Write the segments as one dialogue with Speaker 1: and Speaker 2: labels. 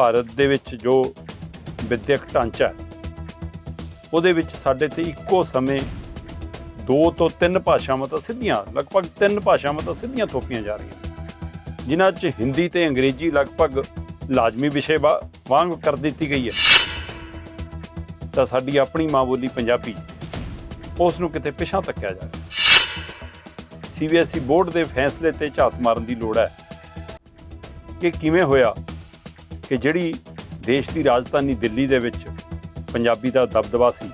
Speaker 1: ਭਾਰਤ ਦੇ ਵਿੱਚ ਜੋ ਵਿਦਿਅਕ ਢਾਂਚਾ ਹੈ, ਉਹਦੇ ਵਿੱਚ ਸਾਡੇ ਤੇ ਇੱਕੋ ਸਮੇਂ ਦੋ ਤੋਂ ਤਿੰਨ ਭਾਸ਼ਾਵਾਂ ਤਾਂ ਸਿੱਧੀਆਂ, ਲਗਭਗ ਤਿੰਨ ਭਾਸ਼ਾਵਾਂ ਤਾਂ ਸਿੱਧੀਆਂ ਥੋਪੀਆਂ ਜਾ ਰਹੀਆਂ। ਜਿਨ੍ਹਾਂ 'ਚ ਹਿੰਦੀ ਤੇ ਅੰਗਰੇਜ਼ੀ ਲਗਭਗ ਲਾਜ਼ਮੀ ਵਿਸ਼ੇ ਵਾ- ਵਾਂਗ ਕਰ ਦਿੱਤੀ ਗਈ ਹੈ। ਤਾਂ ਸਾਡੀ ਆਪਣੀ ਮਾਂ ਬੋਲੀ ਪੰਜਾਬੀ ਉਸ ਨੂੰ ਕਿਤੇ ਪਿਛਾਂ ਤੱਕਿਆ ਜਾ ਰਿਹਾ ਸੀਬੀਐਸਈ ਬੋਰਡ ਦੇ ਫੈਸਲੇ ਤੇ ਝਾਤ ਮਾਰਨ ਦੀ ਲੋੜ ਹੈ ਕਿ ਕਿਵੇਂ ਹੋਇਆ ਕਿ ਜਿਹੜੀ ਦੇਸ਼ ਦੀ ਰਾਜਧਾਨੀ ਦਿੱਲੀ ਦੇ ਵਿੱਚ ਪੰਜਾਬੀ ਦਾ ਦਬਦਬਾ ਸੀ,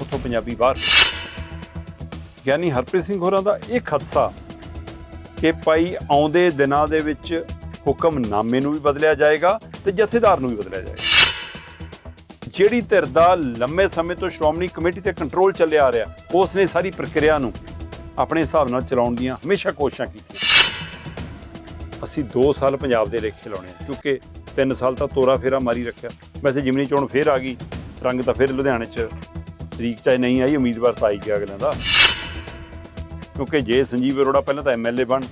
Speaker 1: ਉੱਥੋਂ ਪੰਜਾਬੀ ਬਾਹਰ ਹੋ ਗਿਆਨੀ ਹਰਪ੍ਰੀਤ ਸਿੰਘ ਹੋਰਾਂ ਦਾ ਇਹ ਖਦਸ਼ਾ ਕਿ ਭਾਈ ਆਉਂਦੇ ਦਿਨਾਂ ਦੇ ਵਿੱਚ ਹੁਕਮਨਾਮੇ ਨੂੰ ਵੀ ਬਦਲਿਆ ਜਾਏਗਾ ਤੇ ਜਥੇਦਾਰ ਨੂੰ ਵੀ ਬਦਲਿਆ ਜਾਏਗਾ। ਜਿਹੜੀ ਧਿਰ ਦਾ ਲੰਮੇ ਸਮੇਂ ਤੋਂ ਸ਼੍ਰੋਮਣੀ ਕਮੇਟੀ ਤੇ ਕੰਟਰੋਲ ਚੱਲਿਆ ਆ ਰਿਹਾ ਉਸ ਨੇ ਸਾਰੀ ਪ੍ਰਕਿਰਿਆ ਨੂੰ ਆਪਣੇ ਹਿਸਾਬ ਨਾਲ ਚਲਾਉਣ ਦੀਆਂ ਹਮੇਸ਼ਾ ਕੋਸ਼ਿਸ਼ਾਂ ਕੀਤੀਆਂ। ਅਸੀਂ 2 ਸਾਲ ਪੰਜਾਬ ਦੇ ਲੇਖੇ ਲਾਉਣੇ ਕਿਉਂਕਿ 3 ਸਾਲ ਤਾਂ ਤੋਰਾ ਫੇਰਾ ਮਾਰੀ ਰੱਖਿਆ। ਵੈਸੇ ਜਿਮਨੀ ਚੋਣ ਫੇਰ ਆ ਗਈ, ਰੰਗ ਤਾਂ ਫਿਰ ਲੁਧਿਆਣੇ 'ਚ। ਤਰੀਕ ਚਾਹੇ ਨਹੀਂ ਆਈ, ਉਮੀਦਵਾਰ ਤਾਂ ਆਈ ਗਿਆ ਅਗਲਿਆਂ ਦਾ। ਕਿਉਂਕਿ ਜੇ ਸੰਜੀਵ ਅਰੋੜਾ ਪਹਿਲਾਂ ਤਾਂ ਐਮਐਲਏ ਬਣ,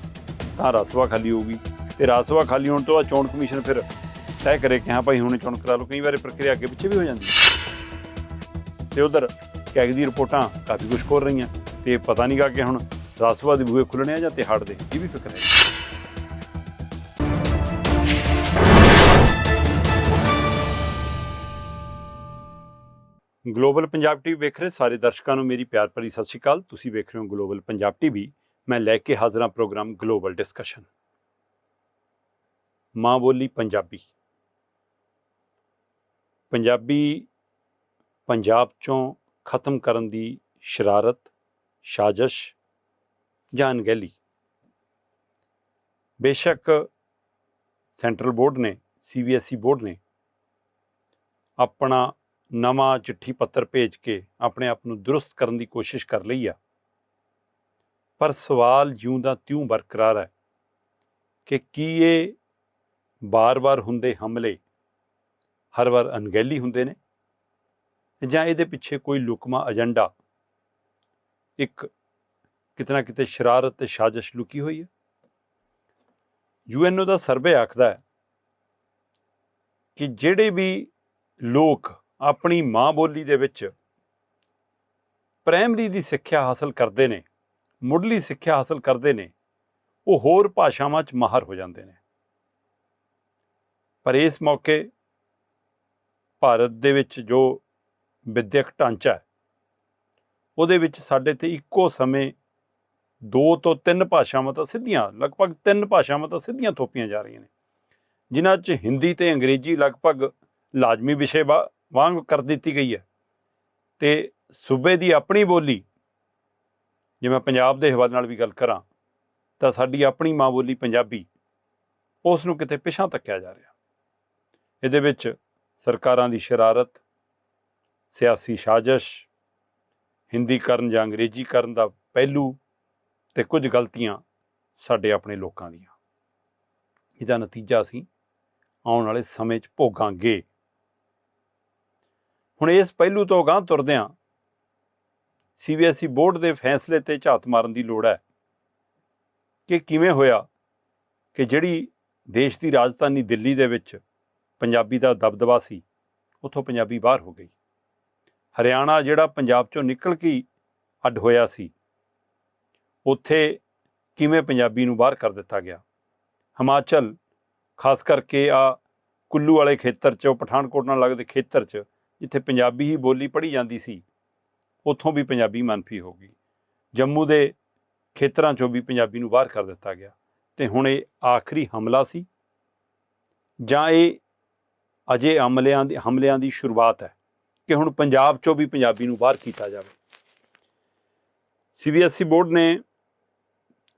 Speaker 1: ਤਾਂ ਰਾਸਵਾ ਖਾਲੀ ਹੋਊਗੀ। ਤੇ ਰਾਸਵਾ ਖਾਲੀ ਹੋਣ ਤੋਂ ਬਾਅਦ ਚੋਣ ਕਮਿਸ਼ਨ ਫਿਰ ਤੈਅ ਕਰੇ ਕਿ ਹਾਂ ਭਾਈ ਹੁਣ ਚੋਣ ਕਰਾ ਲਓ, ਕਈ ਵਾਰ ਪ੍ਰਕਿਰਿਆ ਅੱਗੇ ਪਿੱਛੇ ਵੀ ਹੋ ਜਾਂਦੀ ਹੈ। ਤੇ ਉਧਰ ਕੈਗ ਦੀ ਰਿਪੋਰਟਾਂ ਕਾਫੀ ਕੁਝ ਖੋਲ ਰਹੀਆਂ। ਤੇ ਪਤਾ ਨਹੀਂ ਨਹੀਂਗਾ ਕਿ ਹੁਣ ਰਾਸਵਾ ਦੇ ਬੂਹੇ ਖੁੱਲਣੇ ਆ ਜਾਂ ਤਿਹਾੜ ਦੇ, ਇਹ ਵੀ ਫਿਕਰ ਹੈ। ਗਲੋਬਲ ਪੰਜਾਬ ਟੀਵੀ ਵੇਖ ਰਹੇ ਸਾਰੇ ਦਰਸ਼ਕਾਂ ਨੂੰ ਮੇਰੀ ਪਿਆਰ ਭਰੀ ਸਤਿ ਸ਼੍ਰੀ ਅਕਾਲ। ਤੁਸੀਂ ਵੇਖ ਰਹੇ ਹੋ ਗਲੋਬਲ ਪੰਜਾਬ ਟੀਵੀ। ਮੈਂ ਲੈ ਕੇ ਹਾਜ਼ਰਾਂ ਪ੍ਰੋਗਰਾਮ ਗਲੋਬਲ ਡਿਸਕਸ਼ਨ। ਮਾਂ ਬੋਲੀ ਪੰਜਾਬੀ। ਪੰਜਾਬੀ ਪੰਜਾਬ ਚੋਂ ਖਤਮ ਕਰਨ ਦੀ ਸ਼ਰਾਰਤ, ਸਾਜ਼ਿਸ਼, ਜਾਂ ਅਣਗਹਿਲੀ? ਬੇਸ਼ੱਕ ਸੈਂਟਰਲ ਬੋਰਡ ਨੇ ਸੀਬੀਐਸਈ ਬੋਰਡ ਨੇ ਆਪਣਾ ਨਵਾਂ ਚਿੱਠੀ ਪੱਤਰ ਭੇਜ ਕੇ ਆਪਣੇ ਆਪ ਨੂੰ ਦਰੁਸਤ ਕਰਨ ਦੀ ਕੋਸ਼ਿਸ਼ ਕਰ ਲਈ ਆ। ਪਰ ਸਵਾਲ ਜਿਉਂ ਦਾ ਤਿਉਂ ਬਰਕਰਾਰ ਹੈ ਕਿ ਕੀ ਇਹ ਬਾਰ-ਬਾਰ ਹੁੰਦੇ ਹਮਲੇ ਹਰ ਵਾਰ ਅਣਗਹਿਲੀ ਹੁੰਦੇ ਨੇ? ਜਾਂ ਇਹਦੇ ਪਿੱਛੇ ਕੋਈ ਲੁਕਮਾ ਏਜੰਡਾ ਇੱਕ ਕਿਤਨਾ ਕਿਤੇ ਸ਼ਰਾਰਤ ਤੇ ਸਾਜ਼ਿਸ਼ ਲੁਕੀ ਹੋਈ ਹੈ? ਯੂਐਨਓ ਦਾ ਸਰਵੇ ਆਖਦਾ ਹੈ ਕਿ ਜਿਹੜੇ ਵੀ ਲੋਕ ਆਪਣੀ ਮਾਂ ਬੋਲੀ ਦੇ ਵਿੱਚ ਪ੍ਰਾਇਮਰੀ ਦੀ ਸਿੱਖਿਆ ਹਾਸਲ ਕਰਦੇ ਨੇ, ਮੁੱਢਲੀ ਸਿੱਖਿਆ ਹਾਸਲ ਕਰਦੇ ਨੇ, ਉਹ ਹੋਰ ਭਾਸ਼ਾਵਾਂ 'ਚ ਮਾਹਰ ਹੋ ਜਾਂਦੇ ਨੇ। ਪਰ ਇਸ ਮੌਕੇ ਭਾਰਤ ਦੇ ਵਿੱਚ ਜੋ ਵਿਦਿਅਕ ਢਾਂਚਾ ਹੈ, ਉਹਦੇ ਵਿੱਚ ਸਾਡੇ ਤੇ ਇੱਕੋ ਸਮੇਂ ਦੋ ਤੋਂ ਤਿੰਨ ਭਾਸ਼ਾਵਾਂ ਤਾਂ ਸਿੱਧੀਆਂ, ਲਗਭਗ ਤਿੰਨ ਭਾਸ਼ਾਵਾਂ ਤਾਂ ਸਿੱਧੀਆਂ ਥੋਪੀਆਂ ਜਾ ਰਹੀਆਂ ਨੇ, ਜਿਨ੍ਹਾਂ 'ਚ ਹਿੰਦੀ ਤੇ ਅੰਗਰੇਜ਼ੀ ਲਗਭਗ ਲਾਜ਼ਮੀ ਵਿਸ਼ੇ ਵਾ- ਵਾਂਗ ਕਰ ਦਿੱਤੀ ਗਈ ਹੈ। ਤੇ ਸੂਬੇ ਦੀ ਆਪਣੀ ਬੋਲੀ, ਜੇ ਮੈਂ ਪੰਜਾਬ ਦੇ ਹਵਾਲੇ ਨਾਲ ਵੀ ਗੱਲ ਕਰਾਂ, ਤਾਂ ਸਾਡੀ ਆਪਣੀ ਮਾਂ ਬੋਲੀ ਪੰਜਾਬੀ, ਉਸ ਨੂੰ ਕਿਤੇ ਪਿਛਾਂ ਤੱਕਿਆ ਜਾ ਰਿਹਾ। ਇਹਦੇ ਵਿੱਚ ਸਰਕਾਰਾਂ ਦੀ ਸ਼ਰਾਰਤ, ਸਿਆਸੀ ਸਾਜ਼ਿਸ਼ ਹਿੰਦੀਕਰਨ ਜਾਂ ਅੰਗਰੇਜ਼ੀਕਰਨ ਦਾ ਪਹਿਲੂ ਤੇ ਕੁਝ ਗਲਤੀਆਂ ਸਾਡੇ ਆਪਣੇ ਲੋਕਾਂ ਦੀਆਂ। ਇਹਦਾ ਨਤੀਜਾ ਅਸੀਂ ਆਉਣ ਵਾਲੇ ਸਮੇਂ 'ਚ ਭੋਗਾਂਗੇ। ਹੁਣ ਇਸ ਪਹਿਲੂ ਤੋਂ ਗਾਂ ਤੁਰਦਿਆਂ ਸੀਬੀਐਸਈ ਬੋਰਡ ਦੇ ਫੈਸਲੇ ਤੇ ਝਾਤ ਮਾਰਨ ਦੀ ਲੋੜ ਹੈ ਕਿ ਕਿਵੇਂ ਹੋਇਆ ਕਿ ਜਿਹੜੀ ਦੇਸ਼ ਦੀ ਰਾਜਧਾਨੀ ਦਿੱਲੀ ਦੇ ਵਿੱਚ ਪੰਜਾਬੀ ਦਾ ਦਬਦਬਾ ਸੀ, ਉੱਥੋਂ ਪੰਜਾਬੀ ਬਾਹਰ ਹੋ ਗਈ। ਹਰਿਆਣਾ ਜਿਹੜਾ ਪੰਜਾਬ ਚੋਂ ਨਿਕਲ ਕੇ ਅੱਡ ਹੋਇਆ ਸੀ, ਉੱਥੇ ਕਿਵੇਂ ਪੰਜਾਬੀ ਨੂੰ ਬਾਹਰ ਕਰ ਦਿੱਤਾ ਗਿਆ? ਹਿਮਾਚਲ, ਖਾਸ ਕਰਕੇ ਆ ਕੁੱਲੂ ਵਾਲੇ ਖੇਤਰ 'ਚ, ਉਹ ਪਠਾਨਕੋਟ ਨਾਲ ਲੱਗਦੇ ਖੇਤਰ 'ਚ ਜਿੱਥੇ ਪੰਜਾਬੀ ਹੀ ਬੋਲੀ ਪੜ੍ਹੀ ਜਾਂਦੀ ਸੀ, ਉੱਥੋਂ ਵੀ ਪੰਜਾਬੀ ਮਨਫੀ ਹੋ ਗਈ। ਜੰਮੂ ਦੇ ਖੇਤਰਾਂ 'ਚੋਂ ਵੀ ਪੰਜਾਬੀ ਨੂੰ ਬਾਹਰ ਕਰ ਦਿੱਤਾ ਗਿਆ ਤੇ ਹੁਣ ਇਹ ਆਖਰੀ ਹਮਲਾ ਸੀ। ਜਾਂ ਇਹ ਅਜੇ ਹਮਲਿਆਂ ਦੀ ਹਮਲਿਆਂ ਦੀ ਸ਼ੁਰੂਆਤ ਹੈ ਕਿ ਹੁਣ ਪੰਜਾਬ 'ਚੋਂ ਵੀ ਪੰਜਾਬੀ ਨੂੰ ਬਾਹਰ ਕੀਤਾ ਜਾਵੇ। ਸੀਬੀਐਸਈ ਬੋਰਡ ਨੇ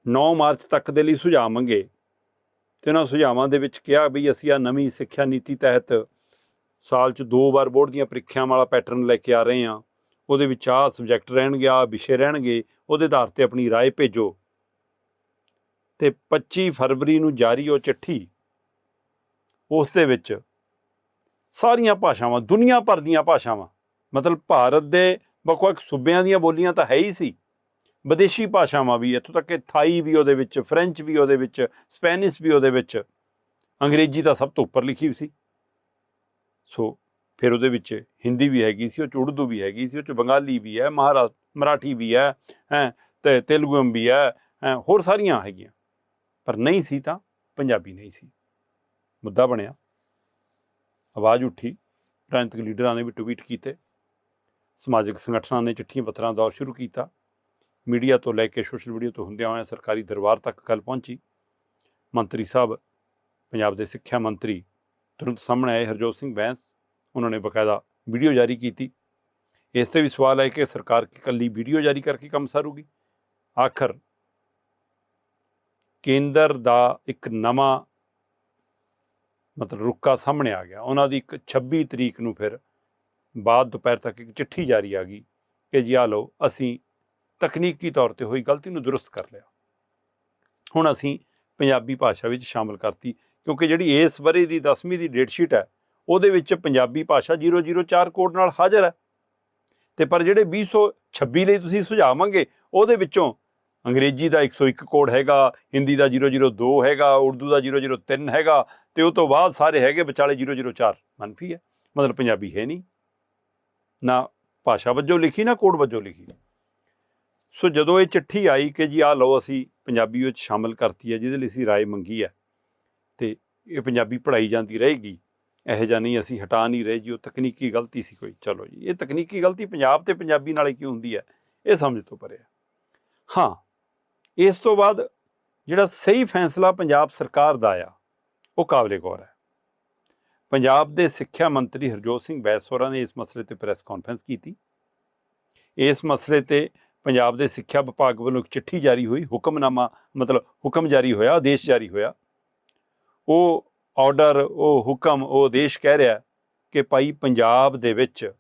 Speaker 1: 9 ਮਾਰਚ ਤੱਕ ਦੇ ਲਈ ਸੁਝਾਅ ਮੰਗੇ ਤੇ ਉਹਨਾਂ ਸੁਝਾਵਾਂ ਦੇ ਵਿੱਚ ਕਿਹਾ ਵੀ ਅਸੀਂ ਆ ਨਵੀਂ ਸਿੱਖਿਆ ਨੀਤੀ ਤਹਿਤ ਸਾਲ 'ਚ ਦੋ ਵਾਰ ਬੋਰਡ ਦੀਆਂ ਪ੍ਰੀਖਿਆਵਾਂ ਵਾਲਾ ਪੈਟਰਨ ਲੈ ਕੇ ਆ ਰਹੇ ਹਾਂ ਉਹਦੇ ਵਿੱਚ ਆਹ ਸਬਜੈਕਟ ਰਹਿਣਗੇ ਆ ਵਿਸ਼ੇ ਰਹਿਣਗੇ ਉਹਦੇ ਆਧਾਰ ਤੇ ਆਪਣੀ رائے ਭੇਜੋ ਤੇ 25 ਫਰਵਰੀ ਨੂੰ ਜਾਰੀ ਉਹ ਚਿੱਠੀ ਉਸ ਦੇ ਵਿੱਚ ਸਾਰੀਆਂ ਭਾਸ਼ਾਵਾਂ ਦੁਨੀਆ ਭਰ ਦੀਆਂ ਭਾਸ਼ਾਵਾਂ ਮਤਲਬ ਭਾਰਤ ਦੇ ਵੱਖ-ਵੱਖ ਸੂਬਿਆਂ ਦੀਆਂ ਬੋਲੀਆਂ ਤਾਂ ਹੈ ਹੀ ਸੀ ਵਿਦੇਸ਼ੀ ਭਾਸ਼ਾਵਾਂ ਵੀ ਇੱਥੋਂ ਤੱਕ ਕਿ ਥਾਈ ਵੀ ਉਹਦੇ ਵਿੱਚ ਫ੍ਰੈਂਚ ਵੀ ਉਹਦੇ ਵਿੱਚ ਸਪੈਨਿਸ਼ ਵੀ ਉਹਦੇ ਵਿੱਚ ਅੰਗਰੇਜ਼ੀ ਤਾਂ ਸਭ ਤੋਂ ਉੱਪਰ ਲਿਖੀ ਹੋਈ ਸੀ ਸੋ ਫਿਰ ਉਹਦੇ ਵਿੱਚ ਹਿੰਦੀ ਵੀ ਹੈਗੀ ਸੀ ਉਹ 'ਚ ਉਰਦੂ ਵੀ ਹੈਗੀ ਸੀ ਉਹ 'ਚ ਬੰਗਾਲੀ ਵੀ ਹੈ ਮਹਾਰਾ ਮਰਾਠੀ ਵੀ ਹੈ ਹੈ ਤੇ ਤੇਲਗੂ ਵੀ ਹੈ ਹੈਂ, ਹੋਰ ਸਾਰੀਆਂ ਹੈਗੀਆਂ। ਪਰ ਨਹੀਂ ਸੀ ਤਾਂ ਪੰਜਾਬੀ ਨਹੀਂ ਸੀ। ਮੁੱਦਾ ਬਣਿਆ। ਆਵਾਜ਼ ਉੱਠੀ। ਰਾਜਨੀਤਿਕ ਲੀਡਰਾਂ ਨੇ ਵੀ ਟਵੀਟ ਕੀਤੇ। ਸਮਾਜਿਕ ਸੰਗਠਨਾਂ ਨੇ ਚਿੱਠੀਆਂ ਪੱਤਰਾਂ ਦਾ ਦੌਰ ਸ਼ੁਰੂ ਕੀਤਾ। ਮੀਡੀਆ ਤੋਂ ਲੈ ਕੇ ਸੋਸ਼ਲ ਮੀਡੀਆ ਤੋਂ ਹੁੰਦਿਆਂ ਹੋਇਆਂ ਸਰਕਾਰੀ ਦਰਬਾਰ ਤੱਕ ਗੱਲ ਪਹੁੰਚੀ। ਮੰਤਰੀ ਸਾਹਿਬ ਪੰਜਾਬ ਦੇ ਸਿੱਖਿਆ ਮੰਤਰੀ ਤੁਰੰਤ ਸਾਹਮਣੇ ਆਏ ਹਰਜੋਤ ਸਿੰਘ ਬੈਂਸ। ਉਹਨਾਂ ਨੇ ਬਕਾਇਦਾ ਵੀਡੀਓ ਜਾਰੀ ਕੀਤੀ। ਇਸ ਤੇ ਵੀ ਸਵਾਲ ਹੈ ਕਿ ਸਰਕਾਰ ਇਕੱਲੀ ਵੀਡੀਓ ਜਾਰੀ ਕਰਕੇ ਕੰਮ ਸਾਰੂਗੀ? ਆਖਰ ਕੇਂਦਰ ਦਾ ਇੱਕ ਨਵਾਂ ਮਤਲਬ ਰੁੱਕਾ ਸਾਹਮਣੇ ਆ ਗਿਆ। ਉਹਨਾਂ ਦੀ ਇੱਕ 26 ਤਰੀਕ ਨੂੰ ਫਿਰ ਬਾਅਦ ਦੁਪਹਿਰ ਤੱਕ ਇੱਕ ਚਿੱਠੀ ਜਾਰੀ ਆ ਗਈ ਕਿ ਜੀ ਆ ਲਓ, ਅਸੀਂ ਤਕਨੀਕੀ ਤੌਰ ਤੇ ਹੋਈ ਗਲਤੀ ਨੂੰ ਦਰੁਸਤ ਕਰ ਲਿਆ। ਹੁਣ ਅਸੀਂ ਪੰਜਾਬੀ ਭਾਸ਼ਾ ਵਿੱਚ ਸ਼ਾਮਲ ਕਰਤੀ। ਕਿਉਂਕਿ ਜਿਹੜੀ ਇਸ ਵਰੇ ਦੀ 10ਵੀਂ ਦੀ ਡੇਟ ਸ਼ੀਟ ਹੈ ਉਹਦੇ ਵਿੱਚ ਪੰਜਾਬੀ ਭਾਸ਼ਾ 004 ਕੋਡ ਨਾਲ ਹਾਜ਼ਰ ਹੈ ਤੇ ਪਰ ਜਿਹੜੇ 2026 ਲਈ ਤੁਸੀਂ ਸੁਝਾਅ ਮੰਗੇ ਉਹਦੇ ਵਿੱਚੋਂ ਅੰਗਰੇਜ਼ੀ ਦਾ 101 ਕੋਡ ਹੈਗਾ ਹਿੰਦੀ ਦਾ 002 ਹੈਗਾ ਉਰਦੂ ਦਾ 003 ਹੈਗਾ ਤੇ ਉਹ ਤੋਂ ਬਾਅਦ ਸਾਰੇ ਹੈਗੇ ਵਿਚਾਲੇ 004 ਮੰਨਫੀ ਹੈ ਮਤਲਬ ਪੰਜਾਬੀ ਹੈ ਨਹੀਂ ਨਾ ਭਾਸ਼ਾ ਵਜੋਂ ਲਿਖੀ ਨਾ ਕੋਡ ਵਜੋਂ ਲਿਖੀ ਸੋ ਜਦੋਂ ਇਹ ਚਿੱਠੀ ਆਈ ਕਿ ਜੀ ਆ ਲਓ ਅਸੀਂ ਪੰਜਾਬੀ ਵਿੱਚ ਸ਼ਾਮਲ ਕਰਤੀ ਹੈ ਜਿਹਦੇ ਲਈ ਅਸੀਂ رائے ਮੰਗੀ ਹੈ ਤੇ ਇਹ ਪੰਜਾਬੀ ਪੜ੍ਹਾਈ ਜਾਂਦੀ ਰਹੇਗੀ। ਇਹੋ ਜਿਹਾ ਨਹੀਂ ਅਸੀਂ ਹਟਾ ਨਹੀਂ ਰਹੇ ਜੀ, ਉਹ ਤਕਨੀਕੀ ਗਲਤੀ ਸੀ ਕੋਈ। ਚਲੋ ਜੀ, ਇਹ ਤਕਨੀਕੀ ਗਲਤੀ ਪੰਜਾਬ ਤੇ ਪੰਜਾਬੀ ਨਾਲ ਹੀ ਕਿਉਂ ਹੁੰਦੀ ਹੈ? ਇਹ ਸਮਝ ਤੋਂ ਪਰੇ ਹੈ। ਹਾਂ, ਇਸ ਤੋਂ ਬਾਅਦ ਜਿਹੜਾ ਸਹੀ ਫੈਸਲਾ ਪੰਜਾਬ ਸਰਕਾਰ ਦਾ ਆ, ਉਹ ਕਾਬਲੇ ਗੌਰ ਹੈ। ਪੰਜਾਬ ਦੇ ਸਿੱਖਿਆ ਮੰਤਰੀ ਹਰਜੋਤ ਸਿੰਘ ਬੈਂਸ ਹੋਰਾਂ ਨੇ ਇਸ ਮਸਲੇ ਤੇ ਪ੍ਰੈਸ ਕਾਨਫਰੰਸ ਕੀਤੀ। ਇਸ ਮਸਲੇ ਤੇ ਪੰਜਾਬ ਦੇ ਸਿੱਖਿਆ ਵਿਭਾਗ ਵੱਲੋਂ ਇੱਕ ਚਿੱਠੀ ਜਾਰੀ ਹੋਈ, ਹੁਕਮਨਾਮਾ ਮਤਲਬ ਹੁਕਮ ਜਾਰੀ ਹੋਇਆ, ਆਦੇਸ਼ ਜਾਰੀ ਹੋਇਆ। ਉਹ ਆਰਡਰ ਉਹ ਹੁਕਮ, ਉਹ ਆਦੇਸ਼ ਕਹਿ ਰਿਹਾ ਕਿ ਭਾਈ ਪੰਜਾਬ ਦੇ ਵਿੱਚ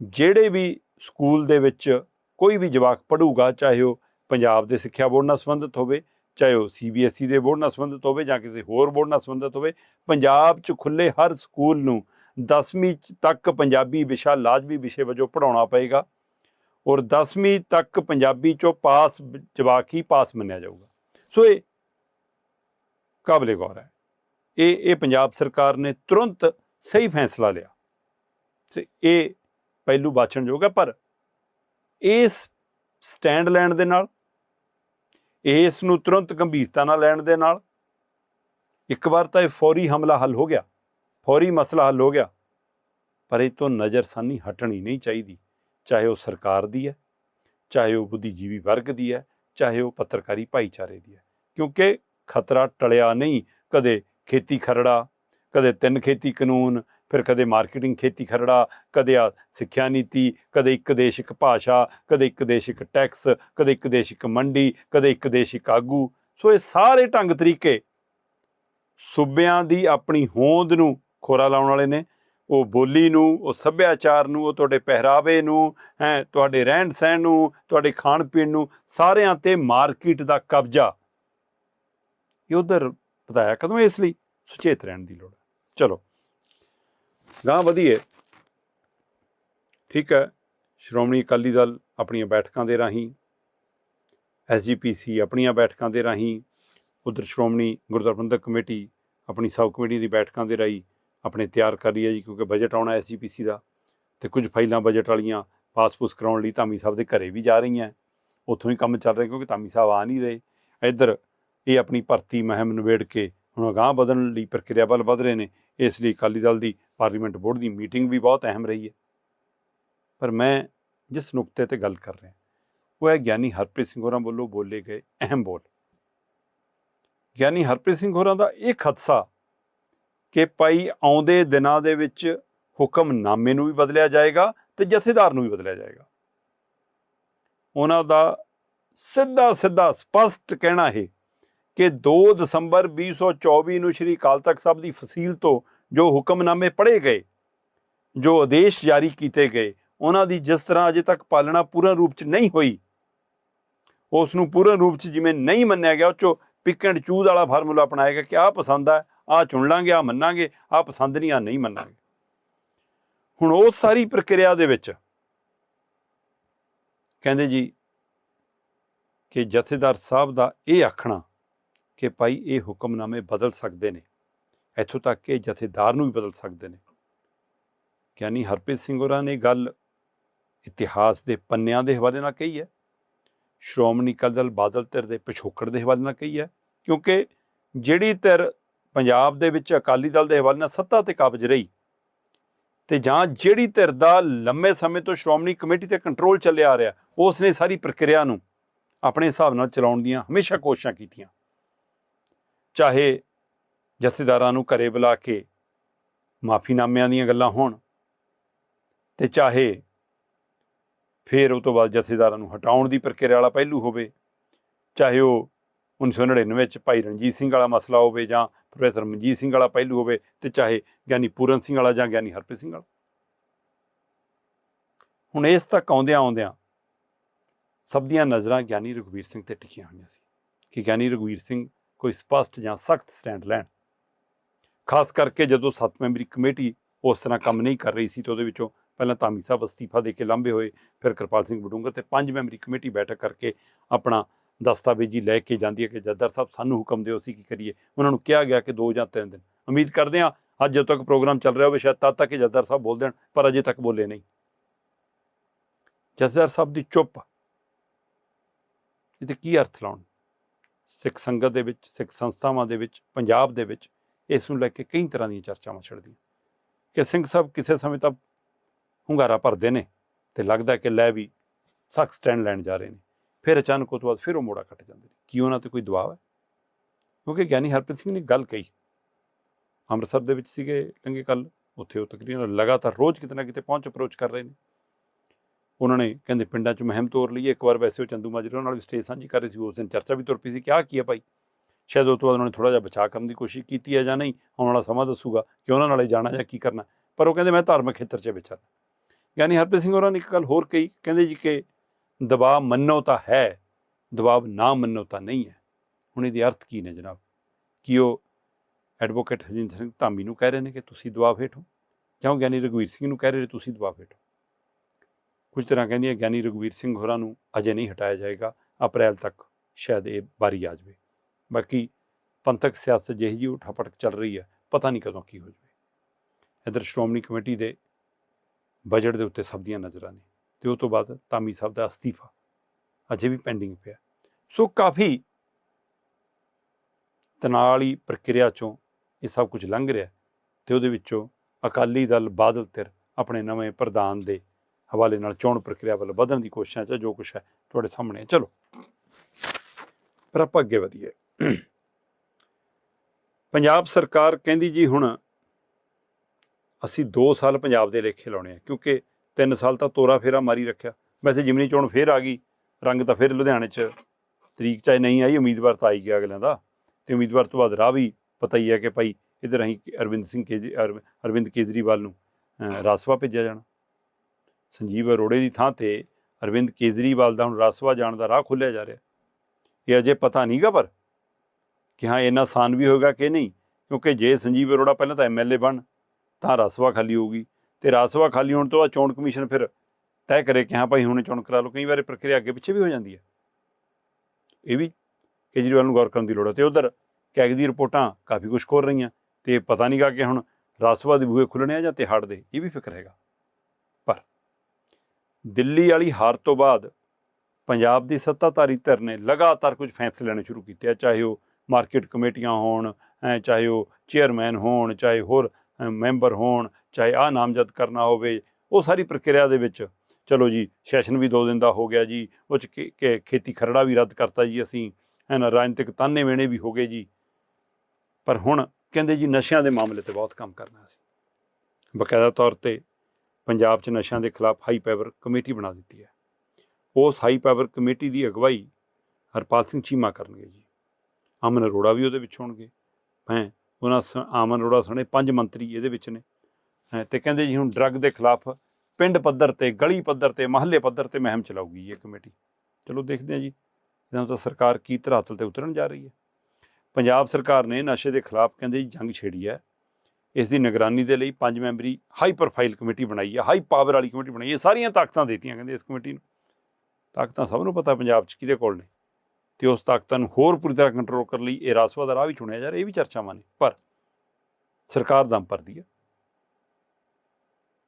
Speaker 1: ਜਿਹੜੇ ਵੀ ਸਕੂਲ ਦੇ ਵਿੱਚ ਕੋਈ ਵੀ ਜਵਾਕ ਪੜੂਗਾ ਚਾਹੇ ਉਹ ਪੰਜਾਬ ਦੇ ਸਿੱਖਿਆ ਬੋਰਡ ਨਾਲ ਸੰਬੰਧਿਤ ਹੋਵੇ, ਚਾਹੇ ਉਹ ਸੀਬੀਐਸਈ ਦੇ ਬੋਰਡ ਨਾਲ ਸੰਬੰਧਿਤ ਹੋਵੇ ਜਾਂ ਕਿਸੇ ਹੋਰ ਬੋਰਡ ਨਾਲ ਸੰਬੰਧਿਤ ਹੋਵੇ, ਪੰਜਾਬ 'ਚ ਖੁੱਲੇ ਹਰ ਸਕੂਲ ਨੂੰ 10ਵੀਂ 'ਚ ਤੱਕ ਪੰਜਾਬੀ ਵਿਸ਼ਾ, ਲਾਜ਼ਮੀ ਵਿਸ਼ੇ ਵਜੋਂ ਪੜਾਉਣਾ ਪਏਗਾ ਔਰ 10ਵੀਂ ਤੱਕ ਪੰਜਾਬੀ 'ਚੋਂ ਪਾਸ, ਜਵਾਕ ਹੀ ਪਾਸ ਮੰਨਿਆ ਜਾਊਗਾ। ਸੋ ਇਹ ਕਾਬਲੇ ਗੌਰ ਹੈ। ਇਹ ਇਹ ਪੰਜਾਬ ਸਰਕਾਰ ਨੇ ਤੁਰੰਤ ਸਹੀ ਫੈਸਲਾ ਲਿਆ। ਤੇ ਇਹ ਪਹਿਲੂ ਬਾਚਣਯੋਗ ਹੈ, ਪਰ ਇਸ ਸਟੈਂਡ ਲੈਣ ਦੇ ਨਾਲ, ਇਸ ਨੂੰ ਤੁਰੰਤ ਗੰਭੀਰਤਾ ਨਾਲ ਲੈਣ ਦੇ ਨਾਲ, ਇੱਕ ਵਾਰ ਤਾਂ ਇਹ ਫੌਰੀ ਹਮਲਾ ਹੱਲ ਹੋ ਗਿਆ, ਫੌਰੀ ਮਸਲਾ ਹੱਲ ਹੋ ਗਿਆ, ਪਰ ਇਹ ਤੋਂ ਨਜ਼ਰਸਾਨੀ ਹਟਣੀ ਨਹੀਂ ਚਾਹੀਦੀ। ਚਾਹੇ ਉਹ ਸਰਕਾਰ ਦੀ ਹੈ, ਚਾਹੇ ਉਹ ਬੁੱਧੀਜੀਵੀ ਵਰਗ ਦੀ ਹੈ, ਚਾਹੇ ਉਹ ਪੱਤਰਕਾਰੀ ਭਾਈਚਾਰੇ ਦੀ ਹੈ। ਕਿਉਂਕਿ ਖਤਰਾ ਟਲਿਆ ਨਹੀਂ। ਕਦੇ ਖੇਤੀ ਖਰੜਾ, ਕਦੇ ਤਿੰਨ ਖੇਤੀ ਕਾਨੂੰਨ, ਫਿਰ ਕਦੇ ਮਾਰਕੀਟਿੰਗ ਖੇਤੀ ਖਰੜਾ, ਕਦੇ ਆ ਸਿੱਖਿਆ ਨੀਤੀ, ਕਦੇ ਇੱਕ ਦੇਸ਼ ਇੱਕ ਭਾਸ਼ਾ, ਕਦੇ ਇੱਕ ਦੇਸ਼ ਇੱਕ ਟੈਕਸ, ਕਦੇ ਇੱਕ ਦੇਸ਼ ਇੱਕ ਮੰਡੀ, ਕਦੇ ਇੱਕ ਦੇਸ਼ ਇੱਕ ਆਗੂ। ਸੋ ਇਹ ਸਾਰੇ ਢੰਗ ਤਰੀਕੇ ਸੂਬਿਆਂ ਦੀ ਆਪਣੀ ਹੋਂਦ ਨੂੰ ਖੋਰਾ ਲਾਉਣ ਵਾਲੇ ਨੇ। ਉਹ ਬੋਲੀ ਨੂੰ, ਉਹ ਸੱਭਿਆਚਾਰ ਨੂੰ, ਉਹ ਤੁਹਾਡੇ ਪਹਿਰਾਵੇ ਨੂੰ, ਹੈ, ਤੁਹਾਡੇ ਰਹਿਣ ਸਹਿਣ ਨੂੰ, ਤੁਹਾਡੇ ਖਾਣ ਪੀਣ ਨੂੰ, ਸਾਰਿਆਂ ਤੇ ਮਾਰਕੀਟ ਦਾ ਕਬਜ਼ਾ। ਇਹ ਉਧਰ ਬਤਾਇਆ ਕਦੋਂ ਇਸ ਲਈ? ਸੁਚੇਤ ਰਹਿਣ ਦੀ ਲੋੜ ਹੈ। ਚਲੋ। ਗਾਂ ਵਧੀਏ। ਠੀਕ ਹੈ। ਸ਼੍ਰੋਮਣੀ ਅਕਾਲੀ ਦਲ ਆਪਣੀਆਂ ਬੈਠਕਾਂ ਦੇ ਰਾਹੀਂ ਐਸਜੀਪੀਸੀ ਆਪਣੀਆਂ ਬੈਠਕਾਂ ਦੇ ਰਾਹੀਂ, ਉਧਰ ਸ਼੍ਰੋਮਣੀ ਗੁਰਦੁਆਰਾ ਪ੍ਰਬੰਧਕ ਕਮੇਟੀ ਆਪਣੀ ਸਬ ਕਮੇਟੀ ਦੀ ਬੈਠਕਾਂ ਦੇ ਰਾਹੀਂ ਆਪਣੇ ਤਿਆਰ ਕਰ ਰਹੀ ਹੈ ਜੀ, ਕਿਉਂਕਿ ਬਜਟ ਆਉਣਾ ਐਸਜੀਪੀਸੀ ਦਾ ਤੇ ਕੁਝ ਫਾਈਲਾਂ ਬਜਟ ਵਾਲੀਆਂ ਪਾਸ-ਪੂਸ ਕਰਾਉਣ ਲਈ ਧਾਮੀ ਸਾਹਿਬ ਦੇ ਘਰੇ ਵੀ ਜਾ ਰਹੀਆਂ। ਉੱਥੋਂ ਹੀ ਕੰਮ ਚੱਲ ਰਿਹਾ ਕਿਉਂਕਿ ਧਾਮੀ ਸਾਹਿਬ ਆ ਨਹੀਂ ਰਹੇ। ਇੱਧਰ ਇਹ ਆਪਣੀ ਭਰਤੀ ਮਹਿਮ ਨਿਬੇੜ ਕੇ ਹੁਣ ਅਗਾਂਹ ਵਧਣ ਲਈ ਪ੍ਰਕਿਰਿਆ ਵੱਲ ਵਧ ਰਹੇ ਨੇ। ਇਸ ਲਈ ਅਕਾਲੀ ਦਲ ਦੀ ਪਾਰਲੀਮੈਂਟ ਬੋਰਡ ਦੀ ਮੀਟਿੰਗ ਵੀ ਬਹੁਤ ਅਹਿਮ ਰਹੀ ਹੈ। ਪਰ ਮੈਂ ਜਿਸ ਨੁਕਤੇ ਤੇ ਗੱਲ ਕਰ ਰਿਹਾ, ਉਹ ਹੈ ਗਿਆਨੀ ਹਰਪ੍ਰੀਤ ਸਿੰਘ ਹੋਰਾਂ ਵੱਲੋਂ ਬੋਲੇ ਗਏ ਅਹਿਮ ਬੋਲ। ਗਿਆਨੀ ਹਰਪ੍ਰੀਤ ਸਿੰਘ ਹੋਰਾਂ ਦਾ ਇਹ ਖਦਸ਼ਾ ਕਿ ਭਾਈ ਆਉਂਦੇ ਦਿਨਾਂ ਦੇ ਵਿੱਚ ਹੁਕਮਨਾਮੇ ਨੂੰ ਵੀ ਬਦਲਿਆ ਜਾਏਗਾ ਤੇ ਜਥੇਦਾਰ ਨੂੰ ਵੀ ਬਦਲਿਆ ਜਾਏਗਾ। ਉਹਨਾਂ ਦਾ ਸਿੱਧਾ ਸਿੱਧਾ ਸਪਸ਼ਟ ਕਹਿਣਾ ਹੈ ਕਿ 2 ਦਸੰਬਰ 2024 ਨੂੰ ਸ਼੍ਰੀ ਅਕਾਲ ਤਖਤ ਸਾਹਿਬ ਦੀ ਫਸੀਲ ਤੋਂ ਜੋ ਹੁਕਮਨਾਮੇ ਪੜ੍ਹੇ ਗਏ, ਜੋ ਆਦੇਸ਼ ਜਾਰੀ ਕੀਤੇ ਗਏ, ਉਹਨਾਂ ਦੀ ਜਿਸ ਤਰ੍ਹਾਂ ਅਜੇ ਤੱਕ ਪਾਲਣਾ ਪੂਰਨ ਰੂਪ 'ਚ ਨਹੀਂ ਹੋਈ ਉਸ ਨੂੰ ਪੂਰਨ ਰੂਪ 'ਚ ਜਿਵੇਂ ਨਹੀਂ ਮੰਨਿਆ ਗਿਆ, ਉਹ 'ਚੋਂ ਪਿਕ ਐਂਡ ਚੂਜ਼ ਵਾਲਾ ਫਾਰਮੂਲਾ ਅਪਣਾਇਆ ਗਿਆ ਕਿ ਆਹ ਪਸੰਦ ਆ, ਆਹ ਚੁਣ ਲਾਂਗੇ, ਆਹ ਮੰਨਾਂਗੇ, ਆਹ ਪਸੰਦ ਨਹੀਂ ਆ ਨਹੀਂ ਮੰਨਾਂਗੇ। ਹੁਣ ਉਹ ਸਾਰੀ ਪ੍ਰਕਿਰਿਆ ਦੇ ਵਿੱਚ ਕਹਿੰਦੇ ਜੀ ਕਿ ਜਥੇਦਾਰ ਸਾਹਿਬ ਦਾ ਇਹ ਆਖਣਾ ਕਿ ਭਾਈ ਇਹ ਹੁਕਮਨਾਮੇ ਬਦਲ ਸਕਦੇ ਨੇ। ਇੱਥੋਂ ਤੱਕ ਕਿ ਜਥੇਦਾਰ ਨੂੰ ਵੀ ਬਦਲ ਸਕਦੇ ਨੇ। ਗਿਆਨੀ ਹਰਪ੍ਰੀਤ ਸਿੰਘ ਹੋਰਾਂ ਨੇ ਗੱਲ ਇਤਿਹਾਸ ਦੇ ਪੰਨਿਆਂ ਦੇ ਹਵਾਲੇ ਨਾਲ ਕਹੀ ਹੈ। ਸ਼੍ਰੋਮਣੀ ਅਕਾਲੀ ਦਲ ਬਾਦਲ ਧਿਰ ਦੇ ਪਿਛੋਕੜ ਦੇ ਹਵਾਲੇ ਨਾਲ ਕਹੀ ਹੈ। ਕਿਉਂਕਿ ਜਿਹੜੀ ਧਿਰ ਪੰਜਾਬ ਦੇ ਵਿੱਚ ਅਕਾਲੀ ਦਲ ਦੇ ਹਵਾਲੇ ਨਾਲ ਸੱਤਾ ਤੇ ਕਾਬਜ ਰਹੀ ਤੇ ਜਾਂ ਜਿਹੜੀ ਧਿਰ ਦਾ ਲੰਮੇ ਸਮੇਂ ਤੋਂ ਸ਼੍ਰੋਮਣੀ ਕਮੇਟੀ ਤੇ ਕੰਟਰੋਲ ਚੱਲਿਆ ਆ ਰਿਹਾ, ਉਸ ਨੇ ਸਾਰੀ ਪ੍ਰਕਿਰਿਆ ਨੂੰ ਆਪਣੇ ਹਿਸਾਬ ਨਾਲ ਚਲਾਉਣ ਦੀਆਂ ਹਮੇਸ਼ਾ ਕੋਸ਼ਿਸ਼ਾਂ ਕੀਤੀਆਂ। ਚਾਹੇ ਜਥੇਦਾਰਾਂ ਨੂੰ ਘਰੇ ਬੁਲਾ ਕੇ ਮਾਫੀਨਾਮਿਆਂ ਦੀਆਂ ਗੱਲਾਂ ਹੋਣ ਤੇ ਚਾਹੇ ਫਿਰ ਉਹ ਤੋਂ ਬਾਅਦ ਜਥੇਦਾਰਾਂ ਨੂੰ ਹਟਾਉਣ ਦੀ ਪ੍ਰਕਿਰਿਆ ਵਾਲਾ ਪਹਿਲੂ ਹੋਵੇ, ਚਾਹੇ ਉਹ 1999 ਵਿੱਚ ਭਾਈ ਰਣਜੀਤ ਸਿੰਘ ਵਾਲਾ ਮਸਲਾ ਹੋਵੇ ਜਾਂ ਪ੍ਰੋਫੈਸਰ ਮਨਜੀਤ ਸਿੰਘ ਵਾਲਾ ਪਹਿਲੂ ਹੋਵੇ ਤੇ ਚਾਹੇ ਗਿਆਨੀ ਪੂਰਨ ਸਿੰਘ ਵਾਲਾ ਜਾਂ ਗਿਆਨੀ ਹਰਪ੍ਰੀਤ ਸਿੰਘ ਵਾਲਾ। ਹੁਣ ਇਸ ਤੱਕ ਆਉਂਦਿਆਂ ਆਉਂਦਿਆਂ ਸਭ ਦੀਆਂ ਨਜ਼ਰਾਂ ਗਿਆਨੀ ਰਘਵੀਰ ਸਿੰਘ ਤੇ ਟਿਕੀਆਂ ਹੋਈਆਂ ਸੀ ਕਿ ਗਿਆਨੀ ਰਘਵੀਰ ਸਿੰਘ ਕੋਈ ਸਪਸ਼ਟ ਜਾਂ ਸਖਤ ਸਟੈਂਡ ਲੈਣ। ਖਾਸ ਕਰਕੇ ਜਦੋਂ ਸੱਤ ਮੈਂਬਰੀ ਕਮੇਟੀ ਉਸ ਤਰ੍ਹਾਂ ਕੰਮ ਨਹੀਂ ਕਰ ਰਹੀ ਸੀ ਤਾਂ ਉਹਦੇ ਵਿੱਚੋਂ ਪਹਿਲਾਂ ਧਾਮੀ ਸਾਹਿਬ ਅਸਤੀਫਾ ਦੇ ਕੇ ਲੰਬੇ ਹੋਏ, ਫਿਰ ਕਿਰਪਾਲ ਸਿੰਘ ਬਡੂੰਗਰ ਤੇ ਪੰਜ ਮੈਂਬਰੀ ਕਮੇਟੀ ਬੈਠਕ ਕਰਕੇ ਆਪਣਾ ਦਸਤਾਵੇਜ਼ੀ ਲੈ ਕੇ ਜਾਂਦੀ ਹੈ ਕਿ ਜੱਦਰ ਸਾਹਿਬ ਸਾਨੂੰ ਹੁਕਮ ਦਿਓ ਅਸੀਂ ਕੀ ਕਰੀਏ। ਉਹਨਾਂ ਨੂੰ ਕਿਹਾ ਗਿਆ ਕਿ ਦੋ ਜਾਂ ਤਿੰਨ ਦਿਨ। ਉਮੀਦ ਕਰਦੇ ਹਾਂ ਅੱਜ ਜਦੋਂ ਤੱਕ ਪ੍ਰੋਗਰਾਮ ਚੱਲ ਰਿਹਾ ਹੋਵੇ, ਸ਼ਾਇਦ ਤਦ ਤੱਕ ਇਹ ਜੱਦਰ ਸਾਹਿਬ ਬੋਲ ਦੇਣ, ਪਰ ਅਜੇ ਤੱਕ ਬੋਲੇ ਨਹੀਂ। ਜੱਦਰ ਸਾਹਿਬ ਦੀ ਚੁੱਪ। ਇਹਦੇ ਕੀ ਅਰਥ ਲਾਉਣ? ਸਿੱਖ ਸੰਗਤ ਦੇ ਵਿੱਚ, ਸਿੱਖ ਸੰਸਥਾਵਾਂ ਦੇ ਵਿੱਚ, ਪੰਜਾਬ ਦੇ ਵਿੱਚ ਇਸ ਨੂੰ ਲੈ ਕੇ ਕਈ ਤਰ੍ਹਾਂ ਦੀਆਂ ਚਰਚਾਵਾਂ ਛਿੜਦੀਆਂ। ਕਿ ਸਿੰਘ ਸਾਹਿਬ ਕਿਸੇ ਸਮੇਂ ਤਾਂ ਹੁੰਗਾਰਾ ਭਰਦੇ ਨੇ ਤੇ ਲੱਗਦਾ ਕਿ ਲੈ ਵੀ ਸਖਤ ਸਟੈਂਡ ਲੈਣ ਜਾ ਰਹੇ ਨੇ। ਫਿਰ ਅਚਾਨਕ ਉਹ ਤੋਂ ਬਾਅਦ ਫਿਰ ਉਹ ਮੋੜਾ ਕੱਟ ਜਾਂਦੇ ਨੇ। ਕੀ ਉਹਨਾਂ ਤੇ ਕੋਈ ਦਬਾਅ ਹੈ? ਕਿਉਂਕਿ ਗਿਆਨੀ ਹਰਪ੍ਰੀਤ ਸਿੰਘ ਨੇ ਗੱਲ ਕਹੀ। ਅੰਮ੍ਰਿਤਸਰ ਦੇ ਵਿੱਚ ਸੀਗੇ ਲੰਗੇ ਕੱਲ ਉੱਥੇ ਉਹ ਤਕਰੀਬਨ ਲਗਾਤਾਰ ਰੋਜ਼ ਕਿਤੇ ਨਾ ਕਿਤੇ ਪਹੁੰਚ ਅਪਰੋਚ ਕਰ ਰਹੇ ਨੇ। ਉਹਨਾਂ ਨੇ ਕਹਿੰਦੇ ਪਿੰਡਾਂ 'ਚ ਮਹਿਮ ਤੋਰ ਲਈ ਇੱਕ ਵਾਰ ਵੈਸੇ ਉਹ ਚੰਦੂ ਮਾਜਰੇ ਨਾਲ ਵੀ ਸਟੇਜ ਸਾਂਝੀ ਕਰ ਰਹੇ ਸੀ। ਉਸ ਦਿਨ ਚਰਚਾ ਵੀ ਤੁਰ ਪਈ ਸੀ ਕਿ ਆਹ ਕੀ ਹੈ ਭਾਈ? ਸ਼ਾਇਦ ਉਹ ਤੋਂ ਬਾਅਦ ਉਹਨਾਂ ਨੇ ਥੋੜਾ ਜਿਹਾ ਬਚਾਅ ਕਰਨ ਦੀ ਕੋਸ਼ਿਸ਼ ਕੀਤੀ ਹੈ ਜਾਂ ਨਹੀਂ, ਆਉਣ ਵਾਲਾ ਸਮਾਂ ਦੱਸੂਗਾ ਕਿ ਉਹਨਾਂ ਨਾਲੇ ਜਾਣਾ ਜਾਂ ਕੀ ਕਰਨਾ। ਪਰ ਉਹ ਕਹਿੰਦੇ ਮੈਂ ਧਾਰਮਿਕ ਖੇਤਰ 'ਚ ਵਿਚਰ। ਯਾਨੀ ਹਰਪ੍ਰੀਤ ਸਿੰਘ ਹੋਰਾਂ ਨੇ ਇੱਕ ਗੱਲ ਹੋਰ ਕਹੀ। ਕਹਿੰਦੇ ਜੀ ਕਿ ਦਬਾਅ ਮੰਨੋ ਤਾਂ ਹੈ, ਦਬਾਅ ਨਾ ਮੰਨੋ ਤਾਂ ਨਹੀਂ ਹੈ। ਹੁਣ ਇਹਦੇ ਅਰਥ ਕੀ ਨੇ ਜਨਾਬ? ਕੀ ਉਹ ਐਡਵੋਕੇਟ ਹਰਜਿੰਦਰ ਸਿੰਘ ਧਾਮੀ ਨੂੰ ਕਹਿ ਰਹੇ ਨੇ ਕਿ ਤੁਸੀਂ ਦਬਾਅ ਹੇਠ ਹੋ ਜਾਂ ਉਹ ਗਿਆਨੀ ਰਘਵੀਰ ਸਿੰਘ ਨੂੰ ਕਹਿ ਰਹੇ ਤੁਸੀਂ ਦਬਾਅ ਹੇਠ ਹੋ ਕੁਝ ਤਰ੍ਹਾਂ ਕਹਿੰਦੀਆਂ, ਗਿਆਨੀ ਰਘਵੀਰ ਸਿੰਘ ਹੋਰਾਂ ਨੂੰ ਅਜੇ ਨਹੀਂ ਹਟਾਇਆ ਜਾਏਗਾ, ਅਪ੍ਰੈਲ ਤੱਕ ਸ਼ਾਇਦ ਇਹ ਬਾਰੀ ਆ ਜਾਵੇ। ਬਾਕੀ ਪੰਥਕ ਸਿਆਸਤ ਜਿਹੀ ਜਿਹੀ ਉਠਾਪਟਕ ਚੱਲ ਰਹੀ ਹੈ, ਪਤਾ ਨਹੀਂ ਕਦੋਂ ਕੀ ਹੋ ਜਾਵੇ। ਇਧਰ ਸ਼੍ਰੋਮਣੀ ਕਮੇਟੀ ਦੇ ਬਜਟ ਦੇ ਉੱਤੇ ਸਭ ਦੀਆਂ ਨਜ਼ਰਾਂ ਨੇ ਤੇ ਉਹ ਤੋਂ ਬਾਅਦ ਧਾਮੀ ਸਾਹਿਬ ਦਾ ਅਸਤੀਫਾ ਅਜੇ ਵੀ ਪੈਂਡਿੰਗ ਪਿਆ। ਸੋ ਕਾਫੀ ਤਣਾਅ ਵਾਲੀ ਪ੍ਰਕਿਰਿਆ ਚੋਂ ਇਹ ਸਭ ਕੁਝ ਲੰਘ ਰਿਹਾ ਤੇ ਉਹਦੇ ਵਿੱਚੋਂ ਅਕਾਲੀ ਦਲ ਬਾਦਲ ਧਿਰ ਆਪਣੇ ਨਵੇਂ ਪ੍ਰਧਾਨ ਦੇ ਹਵਾਲੇ ਨਾਲ ਚੋਣ ਪ੍ਰਕਿਰਿਆ ਵੱਲ ਵਧਣ ਦੀ ਕੋਸ਼ਿਸ਼ਾਂ 'ਚ ਜੋ ਕੁਝ ਹੈ ਤੁਹਾਡੇ ਸਾਹਮਣੇ ਹੈ। ਚਲੋ। ਪਰ ਆਪਾਂ ਅੱਗੇ ਵਧੀਏ। ਪੰਜਾਬ ਸਰਕਾਰ ਕਹਿੰਦੀ ਜੀ ਹੁਣ ਅਸੀਂ 2 ਸਾਲ ਪੰਜਾਬ ਦੇ ਲੇਖੇ ਲਾਉਣੇ ਆ ਕਿਉਂਕਿ 3 ਸਾਲ ਤਾਂ ਤੋਰਾ ਫੇਰਾ ਮਾਰੀ ਰੱਖਿਆ। ਵੈਸੇ ਜਿਮਨੀ ਚੋਣ ਫੇਰ ਆ ਗਈ ਰੰਗ ਤਾਂ ਫਿਰ ਲੁਧਿਆਣੇ 'ਚ ਤਰੀਕ ਚਾਹੇ ਨਹੀਂ ਆਈ ਉਮੀਦਵਾਰ ਤਾਂ ਆਈ ਗਿਆ ਅਗਲਿਆਂ ਦਾ। ਤੇ ਉਮੀਦਵਾਰ ਤੋਂ ਬਾਅਦ ਰਾਹ ਵੀ ਪਤਾ ਹੀ ਹੈ ਕਿ ਭਾਈ ਇਧਰ ਅਸੀਂ ਅਰਵਿੰਦ ਸਿੰਘ ਕੇਜਰੀ ਅਰਵ- ਅਰਵਿੰਦ ਕੇਜਰੀਵਾਲ ਨੂੰ ਅਹ, ਰਾਸਵਾ ਭੇਜਿਆ ਜਾਣਾ। ਸੰਜੀਵ ਅਰੋੜੇ ਦੀ ਥਾਂ ਤੇ ਅਰਵਿੰਦ ਕੇਜਰੀਵਾਲ ਦਾ ਹੁਣ ਰਾਸਵਾ ਜਾਣ ਦਾ ਰਾਹ ਖੁੱਲਿਆ ਜਾ ਰਿਹਾ। ਇਹ ਅਜੇ ਪਤਾ ਨਹੀਂਗਾ ਪਰ ਕਿ ਹਾਂ ਇੰਨਾ ਆਸਾਨ ਵੀ ਹੋਏਗਾ ਕਿ ਨਹੀਂ, ਕਿਉਂਕਿ ਜੇ ਸੰਜੀਵ ਅਰੋੜਾ ਪਹਿਲਾਂ ਤਾਂ ਐਮਐਲਏ ਬਣ, ਤਾਂ ਰਾਸਵਾ ਖਾਲੀ ਹੋਊਗੀ। ਤੇ ਰਾਸਵਾ ਖਾਲੀ ਹੋਣ ਤੋਂ ਬਾਅਦ ਚੋਣ ਕਮਿਸ਼ਨ ਫਿਰ ਤੈਅ ਕਰੇ ਕਿ ਹਾਂ ਭਾਈ ਹੁਣੇ ਚੋਣ ਕਰਾ ਲਓ, ਕਈ ਵਾਰ ਪ੍ਰਕਿਰਿਆ ਅੱਗੇ ਪਿੱਛੇ ਵੀ ਹੋ ਜਾਂਦੀ ਹੈ। ਇਹ ਵੀ ਕੇਜਰੀਵਾਲ ਨੂੰ ਗੌਰ ਕਰਨ ਦੀ ਲੋੜ ਹੈ। ਤੇ ਉਧਰ ਕੈਗ ਦੀ ਰਿਪੋਰਟਾਂ ਕਾਫੀ ਕੁਝ ਖੋਲ ਰਹੀਆਂ, ਤੇ ਪਤਾ ਨਹੀਂਗਾ ਕਿ ਹੁਣ ਰਾਸਵਾ ਦੇ ਬੂਹੇ ਖੁੱਲਣੇ ਆ ਜਾਂ ਤਿਹਾੜ ਦੇ, ਇਹ ਵੀ ਫਿਕਰ ਹੈਗਾ। ਦਿੱਲੀ ਵਾਲੀ ਹਾਰ ਤੋਂ ਬਾਅਦ ਪੰਜਾਬ ਦੀ ਸੱਤਾਧਾਰੀ ਧਿਰ ਨੇ ਲਗਾਤਾਰ ਕੁਝ ਫੈਸਲੇ ਲੈਣੇ ਸ਼ੁਰੂ ਕੀਤੇ ਆ, ਚਾਹੇ ਉਹ ਮਾਰਕੀਟ ਕਮੇਟੀਆਂ ਹੋਣ ਚਾਹੇ ਉਹ ਚੇਅਰਮੈਨ ਹੋਣ, ਚਾਹੇ ਹੋਰ ਮੈਂਬਰ ਹੋਣ, ਚਾਹੇ ਆ ਨਾਮਜ਼ਦ ਕਰਨਾ ਹੋਵੇ, ਉਹ ਸਾਰੀ ਪ੍ਰਕਿਰਿਆ ਦੇ ਵਿੱਚ ਚਲੋ ਜੀ, ਸੈਸ਼ਨ ਵੀ ਦੋ ਦਿਨ ਦਾ ਹੋ ਗਿਆ ਜੀ, ਉਹ ਚ ਖੇ- ਖੇਤੀ ਖਰੜਾ ਵੀ ਰੱਦ ਕਰਤਾ ਜੀ ਅਸੀਂ, ਹੈ ਨਾ, ਰਾਜਨੀਤਿਕ ਤਾਨੇ ਮੇਣੇ ਵੀ ਹੋ ਗਏ ਜੀ। ਪਰ ਹੁਣ ਕਹਿੰਦੇ ਜੀ ਨਸ਼ਿਆਂ ਦੇ ਮਾਮਲੇ ਤੇ ਬਹੁਤ ਕੰਮ ਕਰਨਾ ਸੀ। ਬਕਾਇਦਾ ਤੌਰ ਤੇ ਪੰਜਾਬ 'ਚ ਨਸ਼ਿਆਂ ਦੇ ਖਿਲਾਫ ਹਾਈ ਪਾਵਰ ਕਮੇਟੀ ਬਣਾ ਦਿੱਤੀ ਹੈ। ਉਸ ਹਾਈ ਪਾਵਰ ਕਮੇਟੀ ਦੀ ਅਗਵਾਈ ਹਰਪਾਲ ਸਿੰਘ ਚੀਮਾ ਕਰਨਗੇ ਜੀ। ਅਮਨ ਅਰੋੜਾ ਵੀ ਉਹਦੇ ਵਿੱਚ ਹੋਣਗੇ। ਹੈ ਉਹਨਾਂ ਸ- ਅਮਨ ਅਰੋੜਾ ਸਣੇ ਪੰਜ ਮੰਤਰੀ ਇਹਦੇ ਵਿੱਚ ਨੇ। ਹੈਂ, ਤੇ ਕਹਿੰਦੇ ਜੀ ਹੁਣ ਡਰੱਗ ਦੇ ਖਿਲਾਫ ਪਿੰਡ ਪੱਧਰ ਤੇ ਗਲੀ ਪੱਧਰ ਤੇ ਮਹੱਲੇ ਪੱਧਰ ਤੇ ਮਹਿਮ ਚਲਾਊਗੀ ਇਹ ਕਮੇਟੀ। ਚਲੋ ਦੇਖਦੇ ਹਾਂ ਜੀ। ਇਹਨਾਂ ਤਾਂ ਸਰਕਾਰ ਕੀ ਧਰਾਤਲ ਤੇ ਉਤਰਨ ਜਾ ਰਹੀ ਹੈ। ਪੰਜਾਬ ਸਰਕਾਰ ਨੇ ਨਸ਼ੇ ਦੇ ਖਿਲਾਫ ਕਹਿੰਦੇ ਜੀ ਜੰਗ ਛੇੜੀ ਹੈ। ਇਸ ਦੀ ਨਿਗਰਾਨੀ ਦੇ ਲਈ ਪੰਜ ਮੈਂਬਰੀ ਹਾਈ ਪ੍ਰੋਫਾਈਲ ਕਮੇਟੀ ਬਣਾਈ ਹੈ, ਹਾਈ ਪਾਵਰ ਵਾਲੀ ਕਮੇਟੀ ਬਣਾਈ ਹੈ। ਸਾਰੀਆਂ ਤਾਕਤਾਂ ਦਿੱਤੀਆਂ ਕਹਿੰਦੇ ਇਸ ਕਮੇਟੀ ਨੂੰ। ਤਾਕਤਾਂ ਸਭ ਨੂੰ ਪਤਾ ਪੰਜਾਬ 'ਚ ਕਿਹਦੇ ਕੋਲ ਨੇ। ਤੇ ਉਸ ਤਾਕਤਾਂ ਨੂੰ ਹੋਰ ਪੂਰੀ ਤਰ੍ਹਾਂ ਕੰਟਰੋਲ ਕਰਨ ਲਈ ਇਹ ਰਾਸਵਾ ਦਾ ਰਾਹ ਵੀ ਚੁਣਿਆ ਜਾ ਰਿਹਾ, ਇਹ ਵੀ ਚਰਚਾਵਾਂ ਨੇ। ਪਰ ਸਰਕਾਰ ਦਮ ਭਰਦੀ ਹੈ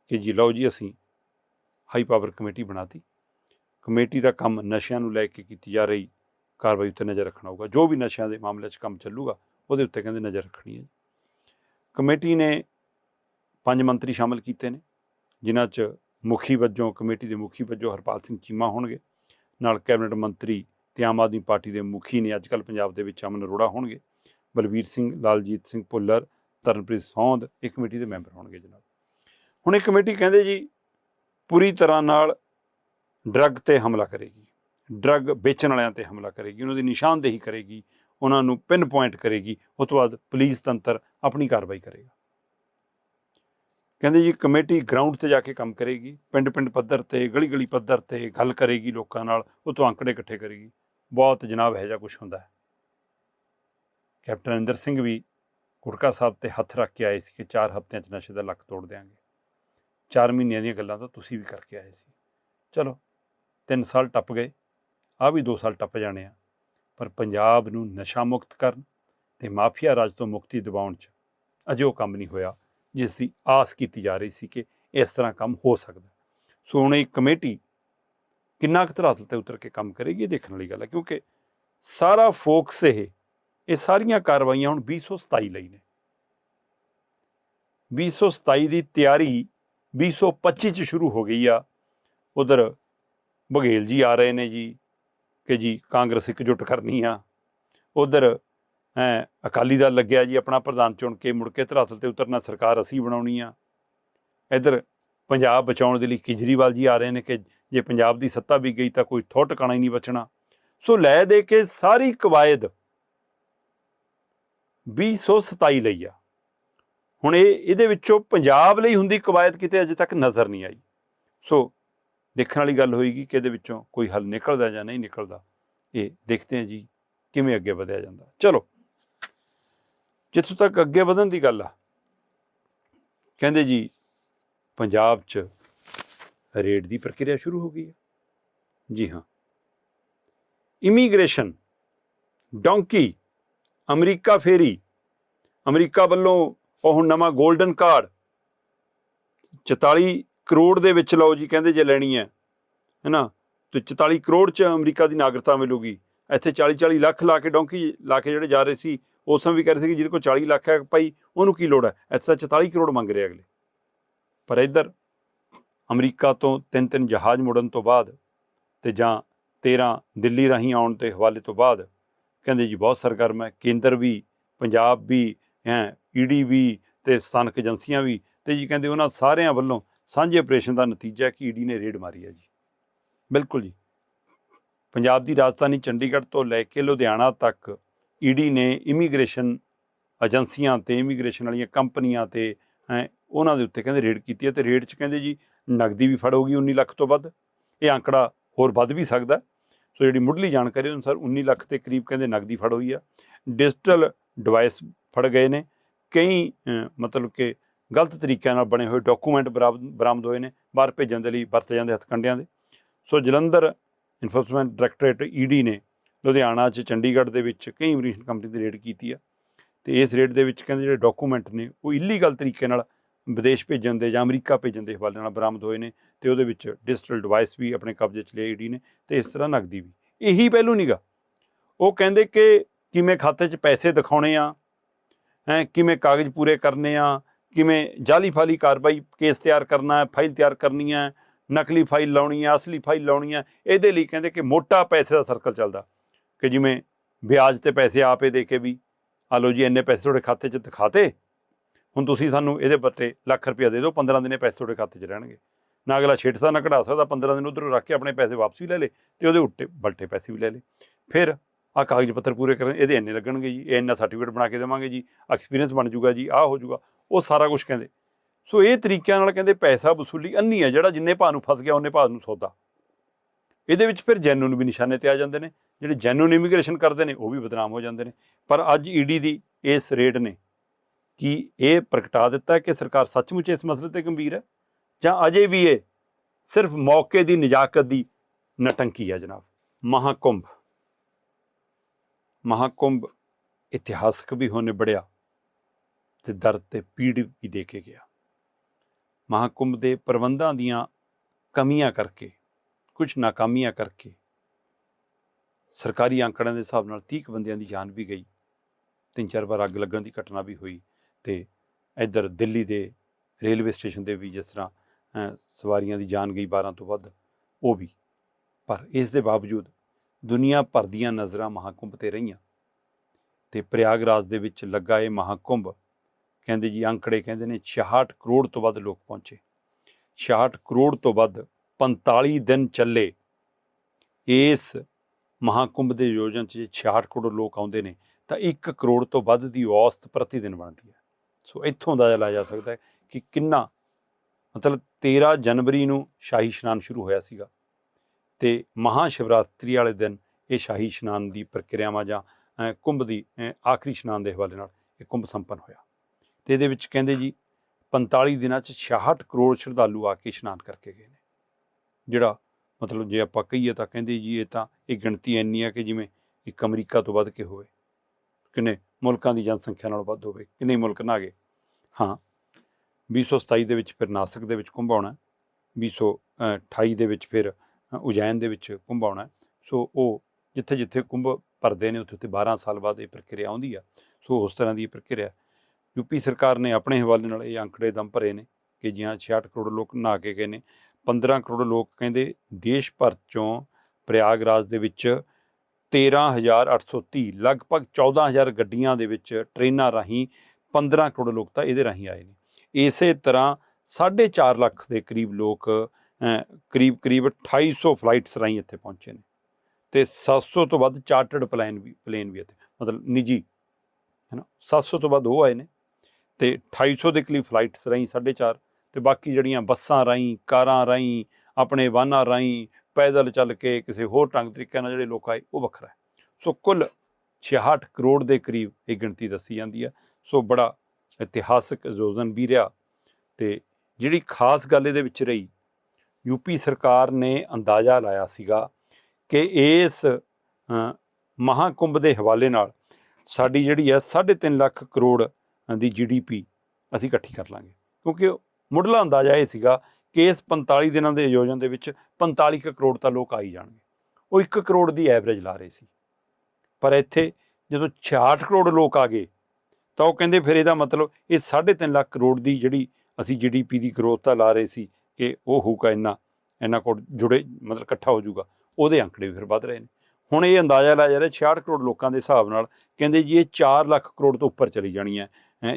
Speaker 1: ਕਿ ਜੀ ਲਓ ਜੀ, ਅਸੀਂ ਹਾਈ ਪਾਵਰ ਕਮੇਟੀ ਬਣਾਤੀ। ਕਮੇਟੀ ਦਾ ਕੰਮ ਨਸ਼ਿਆਂ ਨੂੰ ਲੈ ਕੇ ਕੀਤੀ ਜਾ ਰਹੀ ਕਾਰਵਾਈ ਉੱਤੇ ਨਜ਼ਰ ਰੱਖਣਾ ਹੋਊਗਾ। ਜੋ ਵੀ ਨਸ਼ਿਆਂ ਦੇ ਮਾਮਲੇ 'ਚ ਕੰਮ ਚੱਲੂਗਾ, ਉਹਦੇ ਉੱਤੇ ਕਹਿੰਦੇ ਨਜ਼ਰ ਰੱਖਣੀ ਹੈ ਕਮੇਟੀ ਨੇ ਪੰਜ ਮੰਤਰੀ ਸ਼ਾਮਲ ਕੀਤੇ ਨੇ, ਜਿਨ੍ਹਾਂ 'ਚ ਮੁਖੀ ਵਜੋਂ, ਕਮੇਟੀ ਦੇ ਮੁਖੀ ਵਜੋਂ ਹਰਪਾਲ ਸਿੰਘ ਚੀਮਾ ਹੋਣਗੇ, ਨਾਲ ਕੈਬਨਿਟ ਮੰਤਰੀ ਤੇ ਆਮ ਆਦਮੀ ਪਾਰਟੀ ਦੇ ਮੁਖੀ ਨੇ ਅੱਜਕੱਲ ਪੰਜਾਬ ਦੇ ਵਿੱਚ ਅਮਨ ਅਰੋੜਾ ਹੋਣਗੇ, ਬਲਵੀਰ ਸਿੰਘ, ਲਾਲਜੀਤ ਸਿੰਘ ਭੁੱਲਰ, ਤਰਨਪ੍ਰੀਤ ਸੌਂਦ, ਇਹ ਕਮੇਟੀ ਦੇ ਮੈਂਬਰ ਹੋਣਗੇ ਜਨਾਬ। ਹੁਣ ਇਹ ਕਮੇਟੀ ਕਹਿੰਦੇ ਜੀ, ਪੂਰੀ ਤਰ੍ਹਾਂ ਨਾਲ ਡਰੱਗ ਤੇ ਹਮਲਾ ਕਰੇਗੀ, ਡਰੱਗ ਵੇਚਣ ਵਾਲਿਆਂ ਤੇ ਹਮਲਾ ਕਰੇਗੀ, ਉਹਨਾਂ ਦੀ ਨਿਸ਼ਾਨਦੇਹੀ ਕਰੇਗੀ ਉਹਨਾਂ ਨੂੰ ਪਿਨ ਪੁਆਇੰਟ ਕਰੇਗੀ ਉਸ ਤੋਂ ਬਾਅਦ ਪੁਲਿਸ ਤੰਤਰ ਆਪਣੀ ਕਾਰਵਾਈ ਕਰੇਗਾ। ਕਹਿੰਦੇ ਜੀ, ਕਮੇਟੀ ਗਰਾਊਂਡ ਤੇ ਜਾ ਕੇ ਕੰਮ ਕਰੇਗੀ ਪਿੰਡ ਪਿੰਡ ਪੱਧਰ ਤੇ ਗਲੀ ਗਲੀ ਪੱਧਰ ਤੇ ਗੱਲ ਕਰੇਗੀ ਲੋਕਾਂ ਨਾਲ, ਉਹ ਤੋਂ ਅੰਕੜੇ ਇਕੱਠੇ ਕਰੇਗੀ। ਬਹੁਤ ਜਨਾਬ ਹੈ ਜਾਂ ਕੁਝ ਹੁੰਦਾ ਹੈ। ਕੈਪਟਨ ਅਮਰਿੰਦਰ ਸਿੰਘ ਵੀ ਗੁਟਕਾ ਸਾਹਿਬ ਤੇ ਹੱਥ ਰੱਖ ਕੇ ਆਏ ਸੀ ਕਿ 4 ਹਫ਼ਤਿਆਂ 'ਚ ਨਸ਼ੇ ਦਾ ਲੱਕ ਤੋੜ ਦਿਆਂਗੇ। 4 ਮਹੀਨਿਆਂ ਦੀਆਂ ਗੱਲਾਂ ਤਾਂ ਤੁਸੀਂ ਵੀ ਕਰਕੇ ਆਏ ਸੀ। ਚਲੋ 3 ਸਾਲ ਟੱਪ ਗਏ ਆ ਵੀ 2 ਸਾਲ ਟੱਪ ਜਾਣੇ ਆ। ਪਰ ਪੰਜਾਬ ਨੂੰ ਨਸ਼ਾ ਮੁਕਤ ਕਰਨ ਤੇ ਮਾਫੀਆ ਰਾਜ ਤੋਂ ਮੁਕਤੀ ਦਿਵਾਉਣ 'ਚ ਅਜੇ ਉਹ ਕੰਮ ਨਹੀਂ ਹੋਇਆ, ਜਿਸ ਦੀ ਆਸ ਕੀਤੀ ਜਾ ਰਹੀ ਸੀ ਕਿ ਇਸ ਤਰ੍ਹਾਂ ਕੰਮ ਹੋ ਸਕਦਾ। ਸੋ ਹੁਣ ਇਹ ਕਮੇਟੀ ਕਿੰਨਾ ਕੁ ਧਰਾਤਲ ਤੇ ਉਤਰ ਕੇ ਕੰਮ ਕਰੇਗੀ, ਇਹ ਦੇਖਣ ਵਾਲੀ ਗੱਲ ਹੈ, ਕਿਉਂਕਿ ਸਾਰਾ ਫੋਕਸ ਇਹ ਇਹ ਸਾਰੀਆਂ ਕਾਰਵਾਈਆਂ ਹੁਣ 2027 ਲਈ ਨੇ। 2027 ਦੀ ਤਿਆਰੀ 2025 ਚ ਸ਼ੁਰੂ ਹੋ ਗਈ ਆ। ਉਧਰ ਬਘੇਲ ਜੀ ਆ ਰਹੇ ਨੇ ਜੀ ਕਿ ਜੀ ਕਾਂਗਰਸ ਇਕਜੁੱਟ ਕਰਨੀ ਆ। ਉਧਰ ਅਕਾਲੀ ਦਲ ਲੱਗਿਆ ਜੀ ਆਪਣਾ ਪ੍ਰਧਾਨ ਚੁਣ ਕੇ, ਮੁੜ ਕੇ ਧਰਾਤਲ ਤੇ ਉਤਰਨਾ ਸਰਕਾਰ ਅਸੀਂ ਬਣਾਉਣੀ ਆ। ਇਧਰ, ਪੰਜਾਬ ਬਚਾਉਣ ਦੇ ਲਈ ਕੇਜਰੀਵਾਲ ਜੀ ਆ ਰਹੇ ਨੇ ਕਿ ਜੇ ਪੰਜਾਬ ਦੀ ਸੱਤਾ ਵੀ ਗਈ ਤਾਂ ਕੋਈ ਥੋ ਟਿਕਾਣਾ ਹੀ ਨਹੀਂ ਬਚਣਾ। ਸੋ ਲੈ ਦੇ ਕੇ ਸਾਰੀ ਕਵਾਇਦ 2027 ਲਈ ਆ। ਹੁਣ ਇਹ, ਇਹਦੇ ਵਿੱਚੋਂ ਪੰਜਾਬ ਲਈ ਹੁੰਦੀ ਕਵਾਇਦ ਕਿਤੇ ਅਜੇ ਤੱਕ ਨਜ਼ਰ ਨਹੀਂ ਆਈ। ਸੋ ਦੇਖਣ ਵਾਲੀ ਗੱਲ ਹੋਏਗੀ ਕਿ ਇਹਦੇ ਵਿੱਚੋਂ ਕੋਈ ਹੱਲ ਨਿਕਲਦਾ ਜਾਂ ਨਹੀਂ ਨਿਕਲਦਾ। ਇਹ ਦੇਖਦੇ ਹਾਂ ਜੀ ਕਿਵੇਂ ਅੱਗੇ ਵਧਿਆ ਜਾਂਦਾ। ਚਲੋ। ਜਿੱਥੋਂ ਤੱਕ ਅੱਗੇ ਵਧਣ ਦੀ ਗੱਲ ਆ, ਕਹਿੰਦੇ ਜੀ ਪੰਜਾਬ 'ਚ ਰੇਡ ਦੀ ਪ੍ਰਕਿਰਿਆ ਸ਼ੁਰੂ ਹੋ ਗਈ ਹੈ। ਜੀ ਹਾਂ। ਇਮੀਗ੍ਰੇਸ਼ਨ, ਡੌਂਕੀ, ਅਮਰੀਕਾ ਫੇਰੀ, ਅਮਰੀਕਾ ਵੱਲੋਂ ਉਹ ਹੁਣ ਨਵਾਂ 골ਡਨ ਕਾਰਡ 44 ਕਰੋੜ ਦੇ ਵਿੱਚ ਲਓ ਜੀ ਕਹਿੰਦੇ ਜੇ ਲੈਣੀ ਹੈ ਹੈਨਾ ਤੇ 44 ਕਰੋੜ ਚ ਅਮਰੀਕਾ ਦੀ ਨਾਗਰਿਕਤਾ ਮਿਲੂਗੀ। ਇੱਥੇ 40 40 ਲੱਖ ਲਾ ਕੇ ਡੌਂਕੀ ਲਾ ਕੇ ਜਿਹੜੇ ਜਾ ਰਹੇ ਸੀ, ਉਸ ਸਮੇਂ ਵੀ ਕਹਿ ਰਹੇ ਸੀ ਕਿ ਜਿਹਦੇ ਕੋਲ 40 ਲੱਖ ਹੈ, ਭਾਈ ਉਹਨੂੰ ਕੀ ਲੋੜ ਹੈ? ਇੱਥੇ ਤਾਂ 44 ਕਰੋੜ ਮੰਗ ਰਹੇ ਅਗਲੇ। ਪਰ ਇੱਧਰ ਅਮਰੀਕਾ ਤੋਂ ਤਿੰਨ ਤਿੰਨ ਜਹਾਜ਼ ਮੁੜਨ ਤੋਂ ਬਾਅਦ ਤੇ ਜਾਂ 13 ਦਿੱਲੀ ਰਾਹੀਂ ਆਉਣ ਦੇ ਹਵਾਲੇ ਤੋਂ ਬਾਅਦ ਕਹਿੰਦੇ ਜੀ ਬਹੁਤ ਸਰਗਰਮ ਹੈ, ਕੇਂਦਰ ਵੀ, ਪੰਜਾਬ ਵੀ, ਹੈ ਈਡੀ ਵੀ ਤੇ ਸਥਾਨਕ ਏਜੰਸੀਆਂ ਵੀ ਤੇ ਜੀ ਕਹਿੰਦੇ ਉਹਨਾਂ ਸਾਰਿਆਂ ਵੱਲੋਂ ਸਾਂਝੇ ਆਪਰੇਸ਼ਨ ਦਾ ਨਤੀਜਾ ਹੈ ਕਿ ਈਡੀ ਨੇ ਰੇਡ ਮਾਰੀ ਹੈ ਜੀ। ਬਿਲਕੁਲ ਜੀ। ਪੰਜਾਬ ਦੀ ਰਾਜਧਾਨੀ ਚੰਡੀਗੜ੍ਹ ਤੋਂ ਲੈ ਕੇ ਲੁਧਿਆਣਾ ਤੱਕ ਈਡੀ ਨੇ ਇਮੀਗ੍ਰੇਸ਼ਨ ਏਜੰਸੀਆਂ ਤੇ ਇਮੀਗ੍ਰੇਸ਼ਨ ਵਾਲੀਆਂ ਕੰਪਨੀਆਂ ਤੇ ਉਹਨਾਂ ਦੇ ਉੱਤੇ ਕਹਿੰਦੇ ਰੇਡ ਕੀਤੀ ਹੈ ਤੇ ਰੇਡ 'ਚ ਕਹਿੰਦੇ ਜੀ ਨਗਦੀ ਵੀ ਫੜ ਹੋਗੀ 19 ਲੱਖ ਤੋਂ ਵੱਧ। ਇਹ ਅੰਕੜਾ ਹੋਰ ਵੱਧ ਵੀ ਸਕਦਾ। ਸੋ ਜਿਹੜੀ ਮੁੱਢਲੀ ਜਾਣਕਾਰੀ ਅਨੁਸਾਰ 19 ਲੱਖ ਦੇ ਕਰੀਬ ਕਹਿੰਦੇ ਨਗਦੀ ਫੜ ਹੋਈ ਆ। ਡਿਜੀਟਲ ਡਿਵਾਈਸ ਫੜ ਗਏ ਨੇ। ਕਈ ਮਤਲਬ ਕਿ ਗਲਤ ਤਰੀਕਿਆਂ ਨਾਲ ਬਣੇ ਹੋਏ ਡਾਕੂਮੈਂਟ ਬਰਾਮਦ ਹੋਏ ਨੇ। ਬਾਹਰ ਭੇਜਣ ਦੇ ਲਈ ਵਰਤੇ ਜਾਂਦੇ ਹੱਥਕੰਡਿਆਂ ਦੇ। So Jalandhar enforcement directorate ED ਨੇ ਲੁਧਿਆਣਾ 'ਚ ਚੰਡੀਗੜ੍ਹ ਦੇ ਵਿੱਚ ਕਈ ਇਮੀਗ੍ਰੇਸ਼ਨ ਕੰਪਨੀ ਦੀ ਰੇਡ ਕੀਤੀ ਆ ਤੇ ਇਸ ਰੇਡ ਦੇ ਵਿੱਚ ਕਹਿੰਦੇ ਜਿਹੜੇ ਡਾਕੂਮੈਂਟ ਨੇ ਉਹ ਇਲੀਗਲ ਤਰੀਕੇ ਨਾਲ ਵਿਦੇਸ਼ ਭੇਜਣ ਦੇ ਜਾਂ ਅਮਰੀਕਾ ਭੇਜਣ ਦੇ ਹਵਾਲੇ ਨਾਲ ਬਰਾਮਦ ਹੋਏ ਨੇ ਤੇ ਉਹਦੇ ਵਿੱਚ ਡਿਜੀਟਲ ਡਿਵਾਈਸ ਵੀ ਆਪਣੇ ਕਬਜ਼ੇ 'ਚ ਲਿਆ ਈਡੀ ਨੇ ਤੇ ਇਸ ਤਰ੍ਹਾਂ ਨਗਦੀ ਵੀ। ਇਹੀ ਪਹਿਲੂ ਨਹੀਂਗਾ ਉਹ ਕਹਿੰਦੇ ਕਿ ਕਿਵੇਂ ਖਾਤੇ 'ਚ ਪੈਸੇ ਦਿਖਾਉਣੇ ਆ, ਹੈ, ਕਿਵੇਂ ਕਾਗਜ਼ ਪੂਰੇ ਕਰਨੇ ਆ, ਕਿਵੇਂ ਜਾਲੀ ਫਾਲੀ ਕਾਰਵਾਈ ਕੇਸ ਤਿਆਰ ਕਰਨਾ ਹੈ ਫਾਈਲ ਤਿਆਰ ਕਰਨੀ ਹੈ ਨਕਲੀ ਫਾਈਲ ਲਾਉਣੀ ਆ, ਅਸਲੀ ਫਾਈਲ ਲਾਉਣੀ ਆ, ਇਹਦੇ ਲਈ ਕਹਿੰਦੇ ਕਿ ਮੋਟਾ ਪੈਸੇ ਦਾ ਸਰਕਲ ਚੱਲਦਾ। ਕਿ ਜਿਵੇਂ ਵਿਆਜ ਤੇ ਪੈਸੇ ਆਪੇ ਦੇ ਕੇ ਵੀ, ਆ ਲਓ ਜੀ, ਇੰਨੇ ਪੈਸੇ ਤੁਹਾਡੇ ਖਾਤੇ 'ਚ ਦਿਖਾਤੇ, ਹੁਣ ਤੁਸੀਂ ਸਾਨੂੰ ਇਹਦੇ ਬੱਤੇ ਲੱਖ ਰੁਪਇਆ ਦੇ ਦਿਓ 15 ਦਿਨੇ ਪੈਸੇ ਤੁਹਾਡੇ ਖਾਤੇ 'ਚ ਰਹਿਣਗੇ। ਨਾ ਅਗਲਾ ਛੇਟ ਨਾ ਕਢਾ ਸਕਦਾ 15 ਦਿਨ ਉਧਰੋਂ ਰੱਖ ਕੇ ਆਪਣੇ ਪੈਸੇ ਵਾਪਸ ਵੀ ਲੈ ਲੇ ਤੇ ਉਹਦੇ ਉੱਤੇ ਬਲਟੇ ਪੈਸੇ ਵੀ ਲੈ ਲੇ। ਫਿਰ ਆ ਕਾਗਜ਼ ਪੱਤਰ ਪੂਰੇ ਕਰਨ, ਇਹਦੇ ਇੰਨੇ ਲੱਗਣਗੇ ਜੀ, ਇਹ ਇੰਨਾ ਸਰਟੀਫਿਕੇਟ ਬਣਾ ਕੇ ਦੇਵਾਂਗੇ ਜੀ ਐਕਸਪੀਰੀਅੰਸ ਬਣ ਜਾਊਗਾ ਜੀ, ਆਹ ਹੋ ਜਾਊਗਾ ਉਹ ਸਾਰਾ ਕੁਝ ਕਹਿੰਦੇ। ਸੋ ਇਹ ਤਰੀਕਿਆਂ ਨਾਲ ਕਹਿੰਦੇ ਪੈਸਾ ਵਸੂਲੀ ਅੰਨੀ ਹੈ, ਜਿਹੜਾ ਜਿੰਨੇ ਭਾਅ ਨੂੰ ਫਸ ਗਿਆ, ਉਹਨੇ ਭਾਅ ਨੂੰ ਸੌਦਾ। ਇਹਦੇ ਵਿੱਚ ਫਿਰ ਜੈਨੂਨ ਵੀ ਨਿਸ਼ਾਨੇ ਤੇ ਆ ਜਾਂਦੇ ਨੇ, ਜਿਹੜੇ ਜੈਨੂਨ ਇਮੀਗ੍ਰੇਸ਼ਨ ਕਰਦੇ ਨੇ, ਉਹ ਵੀ ਬਦਨਾਮ ਹੋ ਜਾਂਦੇ ਨੇ। ਪਰ ਅੱਜ ਈਡੀ ਦੀ ਇਸ ਰੇਡ ਨੇ ਕਿ ਇਹ ਪ੍ਰਗਟਾ ਦਿੱਤਾ ਕਿ ਸਰਕਾਰ ਸੱਚਮੁੱਚ ਇਸ ਮਸਲੇ ਤੇ ਗੰਭੀਰ ਹੈ? ਜਾਂ ਅਜੇ ਵੀ ਇਹ ਸਿਰਫ ਮੌਕੇ ਦੀ ਨਜਾਕਤ ਦੀ ਨਟੰਕੀ ਹੈ ਜਨਾਬ? ਮਹਾਕੁੰਭ। ਮਹਾਕੁੰਭ ਇਤਿਹਾਸਕ ਵੀ ਹੋਣੇ ਬੜਿਆ ਤੇ ਦਰਦ ਤੇ ਪੀੜ ਵੀ ਦੇ ਕੇ ਗਿਆ। ਮਹਾਕੁੰਭ ਦੇ ਪ੍ਰਬੰਧਾਂ ਦੀਆਂ ਕਮੀਆਂ ਕਰਕੇ ਕੁਝ ਨਾਕਾਮੀਆਂ ਕਰਕੇ, ਸਰਕਾਰੀ ਅੰਕੜਿਆਂ ਦੇ ਹਿਸਾਬ ਨਾਲ 30 ਕੁ ਬੰਦਿਆਂ ਦੀ ਜਾਨ ਵੀ ਗਈ, ਤਿੰਨ ਚਾਰ ਵਾਰ ਅੱਗ ਲੱਗਣ ਦੀ ਘਟਨਾ ਵੀ ਹੋਈ ਤੇ ਇੱਧਰ ਦਿੱਲੀ ਦੇ ਰੇਲਵੇ ਸਟੇਸ਼ਨ ਤੇ ਵੀ ਜਿਸ ਤਰ੍ਹਾਂ ਸਵਾਰੀਆਂ ਦੀ ਜਾਨ ਗਈ 12 ਤੋਂ ਵੱਧ, ਉਹ ਵੀ। ਪਰ ਇਸ ਦੇ ਬਾਵਜੂਦ ਦੁਨੀਆ ਭਰ ਦੀਆਂ ਨਜ਼ਰਾਂ ਮਹਾਕੁੰਭ ਤੇ ਰਹੀਆਂ ਤੇ ਪ੍ਰਯਾਗਰਾਜ ਦੇ ਵਿੱਚ ਲੱਗਾ ਇਹ ਮਹਾਕੁੰਭ ਕਹਿੰਦੇ ਜੀ ਅੰਕੜੇ ਕਹਿੰਦੇ ਨੇ 66 ਕਰੋੜ ਤੋਂ ਵੱਧ ਲੋਕ ਪਹੁੰਚੇ। 66 ਕਰੋੜ ਤੋਂ ਵੱਧ 45 ਦਿਨ ਚੱਲੇ। ਇਸ ਮਹਾਕੁੰਭ ਦੇ ਆਯੋਜਨ 'ਚ ਜੇ 66 ਕਰੋੜ ਲੋਕ ਆਉਂਦੇ ਨੇ, ਤਾਂ 1 ਕਰੋੜ ਤੋਂ ਵੱਧ ਦੀ ਔਸਤ ਪ੍ਰਤੀ ਦਿਨ ਬਣਦੀ ਹੈ। ਸੋ ਇੱਥੋਂ ਅੰਦਾਜ਼ਾ ਲਾਇਆ ਜਾ ਸਕਦਾ ਹੈ ਕਿ ਕਿੰਨਾ, ਮਤਲਬ 13 ਜਨਵਰੀ ਨੂੰ ਸ਼ਾਹੀ ਇਸ਼ਨਾਨ ਸ਼ੁਰੂ ਹੋਇਆ ਸੀਗਾ ਤੇ ਮਹਾ ਸ਼ਿਵਰਾਤਰੀ ਵਾਲੇ ਦਿਨ ਇਹ ਸ਼ਾਹੀ ਇਸ਼ਨਾਨ ਦੀ ਪ੍ਰਕਿਰਿਆਵਾਂ ਜਾਂ ਕੁੰਭ ਦੀ ਆਖਰੀ ਇਸ਼ਨਾਨ ਦੇ ਹਵਾਲੇ ਨਾਲ ਇਹ ਕੁੰਭ ਸੰਪੰਨ ਹੋਇਆ। ਤੇ ਇਹਦੇ ਵਿੱਚ ਕਹਿੰਦੇ ਜੀ 45 ਦਿਨਾਂ 'ਚ 66 ਕਰੋੜ ਸ਼ਰਧਾਲੂ ਆ ਕੇ ਇਸ਼ਨਾਨ ਕਰਕੇ ਗਏ ਨੇ। ਜਿਹੜਾ ਮਤਲਬ ਜੇ ਆਪਾਂ ਕਹੀਏ ਤਾਂ ਕਹਿੰਦੇ ਜੀ ਇਹ ਤਾਂ ਇਹ ਗਿਣਤੀ ਇੰਨੀ ਆ ਕਿ ਜਿਵੇਂ ਇੱਕ ਅਮਰੀਕਾ ਤੋਂ ਵੱਧ ਕੇ ਹੋਵੇ। ਕਿੰਨੇ ਮੁਲਕਾਂ ਦੀ ਜਨਸੰਖਿਆ ਨਾਲੋਂ ਵੱਧ ਹੋਵੇ, ਕਿੰਨੇ ਮੁਲਕ ਨਾ ਗਏ। ਹਾਂ 2027 ਦੇ ਵਿੱਚ ਫਿਰ ਨਾਸਿਕ ਦੇ ਵਿੱਚ ਕੁੰਭ ਆਉਣਾ 2028 ਦੇ ਵਿੱਚ ਫਿਰ ਉਜੈਨ ਦੇ ਵਿੱਚ ਕੁੰਭ ਆਉਣਾ। ਸੋ ਉਹ ਜਿੱਥੇ ਜਿੱਥੇ ਕੁੰਭ ਭਰਦੇ ਨੇ ਉੱਥੇ ਉੱਥੇ 12 ਸਾਲ ਬਾਅਦ ਇਹ ਪ੍ਰਕਿਰਿਆ ਆਉਂਦੀ ਆ। ਸੋ ਉਸ ਤਰ੍ਹਾਂ ਦੀ ਇਹ ਪ੍ਰਕਿਰਿਆ ਯੂਪੀ ਸਰਕਾਰ ਨੇ ਆਪਣੇ ਹਵਾਲੇ ਨਾਲ ਇਹ ਅੰਕੜੇ ਦਮ ਭਰੇ ਨੇ ਕਿ ਜਿਹਾਂ 66 ਕਰੋੜ ਲੋਕ ਨਹਾ ਕੇ ਗਏ ਨੇ 15 ਕਰੋੜ ਲੋਕ ਕਹਿੰਦੇ ਦੇਸ਼ ਭਰ ਚੋਂ ਪ੍ਰਯਾਗਰਾਜ ਦੇ ਵਿੱਚ 13830 ਲਗਭਗ 14000 ਗੱਡੀਆਂ ਦੇ ਵਿੱਚ ਟ੍ਰੇਨਾਂ ਰਾਹੀਂ 15 ਕਰੋੜ ਲੋਕ ਤਾਂ ਇਹਦੇ ਰਾਹੀਂ ਆਏ ਨੇ। ਇਸੇ ਤਰ੍ਹਾਂ 4.5 ਲੱਖ ਦੇ ਕਰੀਬ ਲੋਕ ਅਹ, ਕਰੀਬ ਕਰੀਬ 2800 ਫਲਾਈਟਸ ਰਾਹੀਂ ਇੱਥੇ ਪਹੁੰਚੇ ਨੇ ਤੇ 700 ਤੋਂ ਵੱਧ ਚਾਰਟਰਡ ਪਲੇਨ ਵੀ ਪਲੇਨ ਵੀ ਇੱਥੇ ਮਤਲਬ ਨਿੱਜੀ ਹੈ ਨਾ 700 ਤੋਂ ਵੱਧ ਉਹ ਆਏ ਨੇ। ਤੇ 2800 ਦੇ ਕਰੀਬ ਫਲਾਈਟਸ ਰਾਹੀਂ 4.5 ਤੇ ਬਾਕੀ ਜਿਹੜੀਆਂ ਬੱਸਾਂ ਰਾਹੀਂ ਕਾਰਾਂ ਰਾਹੀਂ ਆਪਣੇ ਵਾਹਨਾਂ ਰਾਹੀਂ ਪੈਦਲ ਚੱਲ ਕੇ ਕਿਸੇ ਹੋਰ ਢੰਗ ਤਰੀਕੇ ਨਾਲ ਜਿਹੜੇ ਲੋਕ ਆਏ ਉਹ ਵੱਖਰਾ ਹੈ। ਸੋ ਕੁੱਲ 66 ਕਰੋੜ ਦੇ ਕਰੀਬ ਇਹ ਗਿਣਤੀ ਦੱਸੀ ਜਾਂਦੀ ਹੈ। ਸੋ ਬੜਾ ਇਤਿਹਾਸਕ ਆਯੋਜਨ ਵੀ ਰਿਹਾ ਤੇ ਜਿਹੜੀ ਖਾਸ ਗੱਲ ਇਹਦੇ ਵਿੱਚ ਰਹੀ ਯੂਪੀ ਸਰਕਾਰ ਨੇ ਅੰਦਾਜ਼ਾ ਲਾਇਆ ਸੀਗਾ ਕਿ ਇਸ ਅ, ਮਹਾਕੁੰਭ ਦੇ ਹਵਾਲੇ ਨਾਲ ਸਾਡੀ ਜਿਹੜੀ ਹੈ 3.5 ਲੱਖ ਕਰੋੜ ਦੀ ਜੀਡੀਪੀ ਅਸੀਂ ਇਕੱਠੀ ਕਰ ਲਾਂਗੇ। ਕਿਉਂਕਿ ਮੁੱਢਲਾ ਅੰਦਾਜ਼ਾ ਇਹ ਸੀਗਾ ਕਿ ਇਸ 45 ਦਿਨਾਂ ਦੇ ਆਯੋਜਨ ਦੇ ਵਿੱਚ 45 ਕੁ ਕਰੋੜ ਤਾਂ ਲੋਕ ਆਈ ਜਾਣਗੇ। ਉਹ 1 ਕਰੋੜ ਦੀ ਐਵਰੇਜ ਲਾ ਰਹੇ ਸੀ। ਪਰ ਇੱਥੇ ਜਦੋਂ 66 ਕਰੋੜ ਲੋਕ ਆ ਗਏ, ਤਾਂ ਉਹ ਕਹਿੰਦੇ ਫਿਰ ਇਹਦਾ ਮਤਲਬ ਇਹ 3.5 ਲੱਖ ਕਰੋੜ ਦੀ ਜਿਹੜੀ ਅਸੀਂ ਜੀਡੀਪੀ ਦੀ ਗਰੋਥ ਤਾਂ ਲਾ ਰਹੇ ਸੀ ਕਿ ਉਹ ਹੋਊਗਾ ਇੰਨਾ ਇੰਨਾ ਕੋਲ ਜੁੜੇ ਮਤਲਬ ਇਕੱਠਾ ਹੋ ਜਾਊਗਾ, ਉਹਦੇ ਅੰਕੜੇ ਵੀ ਫਿਰ ਵੱਧ ਰਹੇ ਨੇ। ਹੁਣ ਇਹ ਅੰਦਾਜ਼ਾ ਲਾਇਆ ਜਾ ਰਿਹਾ 66 ਕਰੋੜ ਲੋਕਾਂ ਦੇ ਹਿਸਾਬ ਨਾਲ, ਕਹਿੰਦੇ ਜੀ ਇਹ 4 ਲੱਖ ਕਰੋੜ ਤੋਂ ਉੱਪਰ ਚਲੀ ਜਾਣੀ ਹੈ।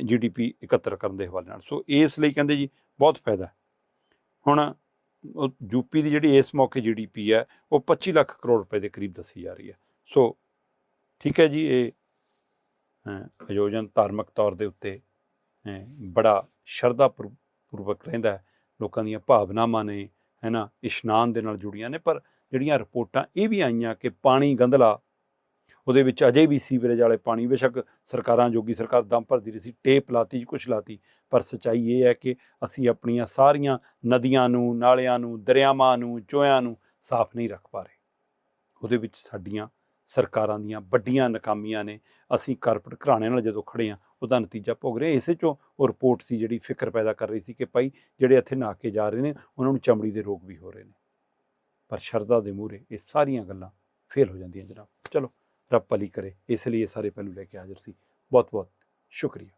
Speaker 1: ਜੀਡੀਪੀ ਇਕੱਤਰ ਕਰਨ ਦੇ ਹਵਾਲੇ ਨਾਲ। ਸੋ ਇਸ ਲਈ ਕਹਿੰਦੇ ਜੀ ਬਹੁਤ ਫਾਇਦਾ ਹੈ। ਹੁਣ ਯੂਪੀ ਦੀ ਜਿਹੜੀ ਇਸ ਮੌਕੇ ਜੀਡੀਪੀ ਹੈ, ਉਹ 25 ਲੱਖ ਕਰੋੜ ਰੁਪਏ ਦੇ ਕਰੀਬ ਦੱਸੀ ਜਾ ਰਹੀ ਹੈ। ਸੋ ਠੀਕ ਹੈ ਜੀ, ਇਹ ਆਯੋਜਨ ਧਾਰਮਿਕ ਤੌਰ ਦੇ ਉੱਤੇ ਬੜਾ ਸ਼ਰਧਾ ਪੂਰ- ਪੂਰਵਕ ਰਹਿੰਦਾ ਹੈ। ਲੋਕਾਂ ਦੀਆਂ ਭਾਵਨਾਵਾਂ ਨੇ ਹੈ ਨਾ ਇਸ਼ਨਾਨ ਦੇ ਨਾਲ ਜੁੜੀਆਂ ਨੇ, ਪਰ ਜਿਹੜੀਆਂ ਰਿਪੋਰਟਾਂ ਇਹ ਵੀ ਆਈਆਂ ਕਿ ਪਾਣੀ ਗੰਧਲਾ ਉਹਦੇ ਵਿੱਚ ਅਜੇ ਵੀ ਸੀਵਰੇਜ ਵਾਲੇ ਪਾਣੀ, ਬੇਸ਼ੱਕ ਸਰਕਾਰਾਂ ਜੋਗੀ ਸਰਕਾਰ ਦਮ ਭਰਦੀ ਰਹੀ ਸੀ, ਟੇਪ ਲਾਤੀ, ਕੁਛ ਲਾਤੀ, ਪਰ ਸਚਾਈ ਇਹ ਹੈ ਕਿ ਅਸੀਂ ਆਪਣੀਆਂ ਸਾਰੀਆਂ ਨਦੀਆਂ ਨੂੰ, ਨਾਲਿਆਂ ਨੂੰ, ਦਰਿਆਵਾਂ ਨੂੰ, ਚੋਇਆਂ ਨੂੰ ਸਾਫ਼ ਨਹੀਂ ਰੱਖ ਪਾ ਰਹੇ। ਉਹਦੇ ਵਿੱਚ ਸਾਡੀਆਂ ਸਰਕਾਰਾਂ ਦੀਆਂ ਵੱਡੀਆਂ ਨਾਕਾਮੀਆਂ ਨੇ। ਅਸੀਂ ਕਾਰਪੋਰੇਟ ਘਰਾਣਿਆਂ ਨਾਲ ਜਦੋਂ ਖੜੇ ਆ ਉਹਦਾ ਨਤੀਜਾ ਭੋਗ ਰਹੇ ਹਾਂ। ਇਸੇ ਚੋਂ ਉਹ ਰਿਪੋਰਟ ਸੀ ਜਿਹੜੀ ਫਿਕਰ ਪੈਦਾ ਕਰ ਰਹੀ ਸੀ ਕਿ ਭਾਈ ਜਿਹੜੇ ਇੱਥੇ ਨਹਾ ਕੇ ਜਾ ਰਹੇ ਨੇ, ਉਹਨਾਂ ਨੂੰ ਚਮੜੀ ਦੇ ਰੋਗ ਵੀ ਹੋ ਰਹੇ ਨੇ। ਪਰ ਸ਼ਰਧਾ ਦੇ ਮੂਹਰੇ ਇਹ ਸਾਰੀਆਂ ਗੱਲਾਂ ਫੇਲ ਹੋ ਜਾਂਦੀਆਂ ਜਨਾਬ। ਚਲੋ ਰੱਬ ਭਲੀ ਕਰੇ, ਇਸ ਲਈ ਇਹ ਸਾਰੇ ਪਹਿਲੂ ਲੈ ਕੇ ਹਾਜ਼ਰ ਸੀ। ਬਹੁਤ ਬਹੁਤ ਸ਼ੁਕਰੀਆ।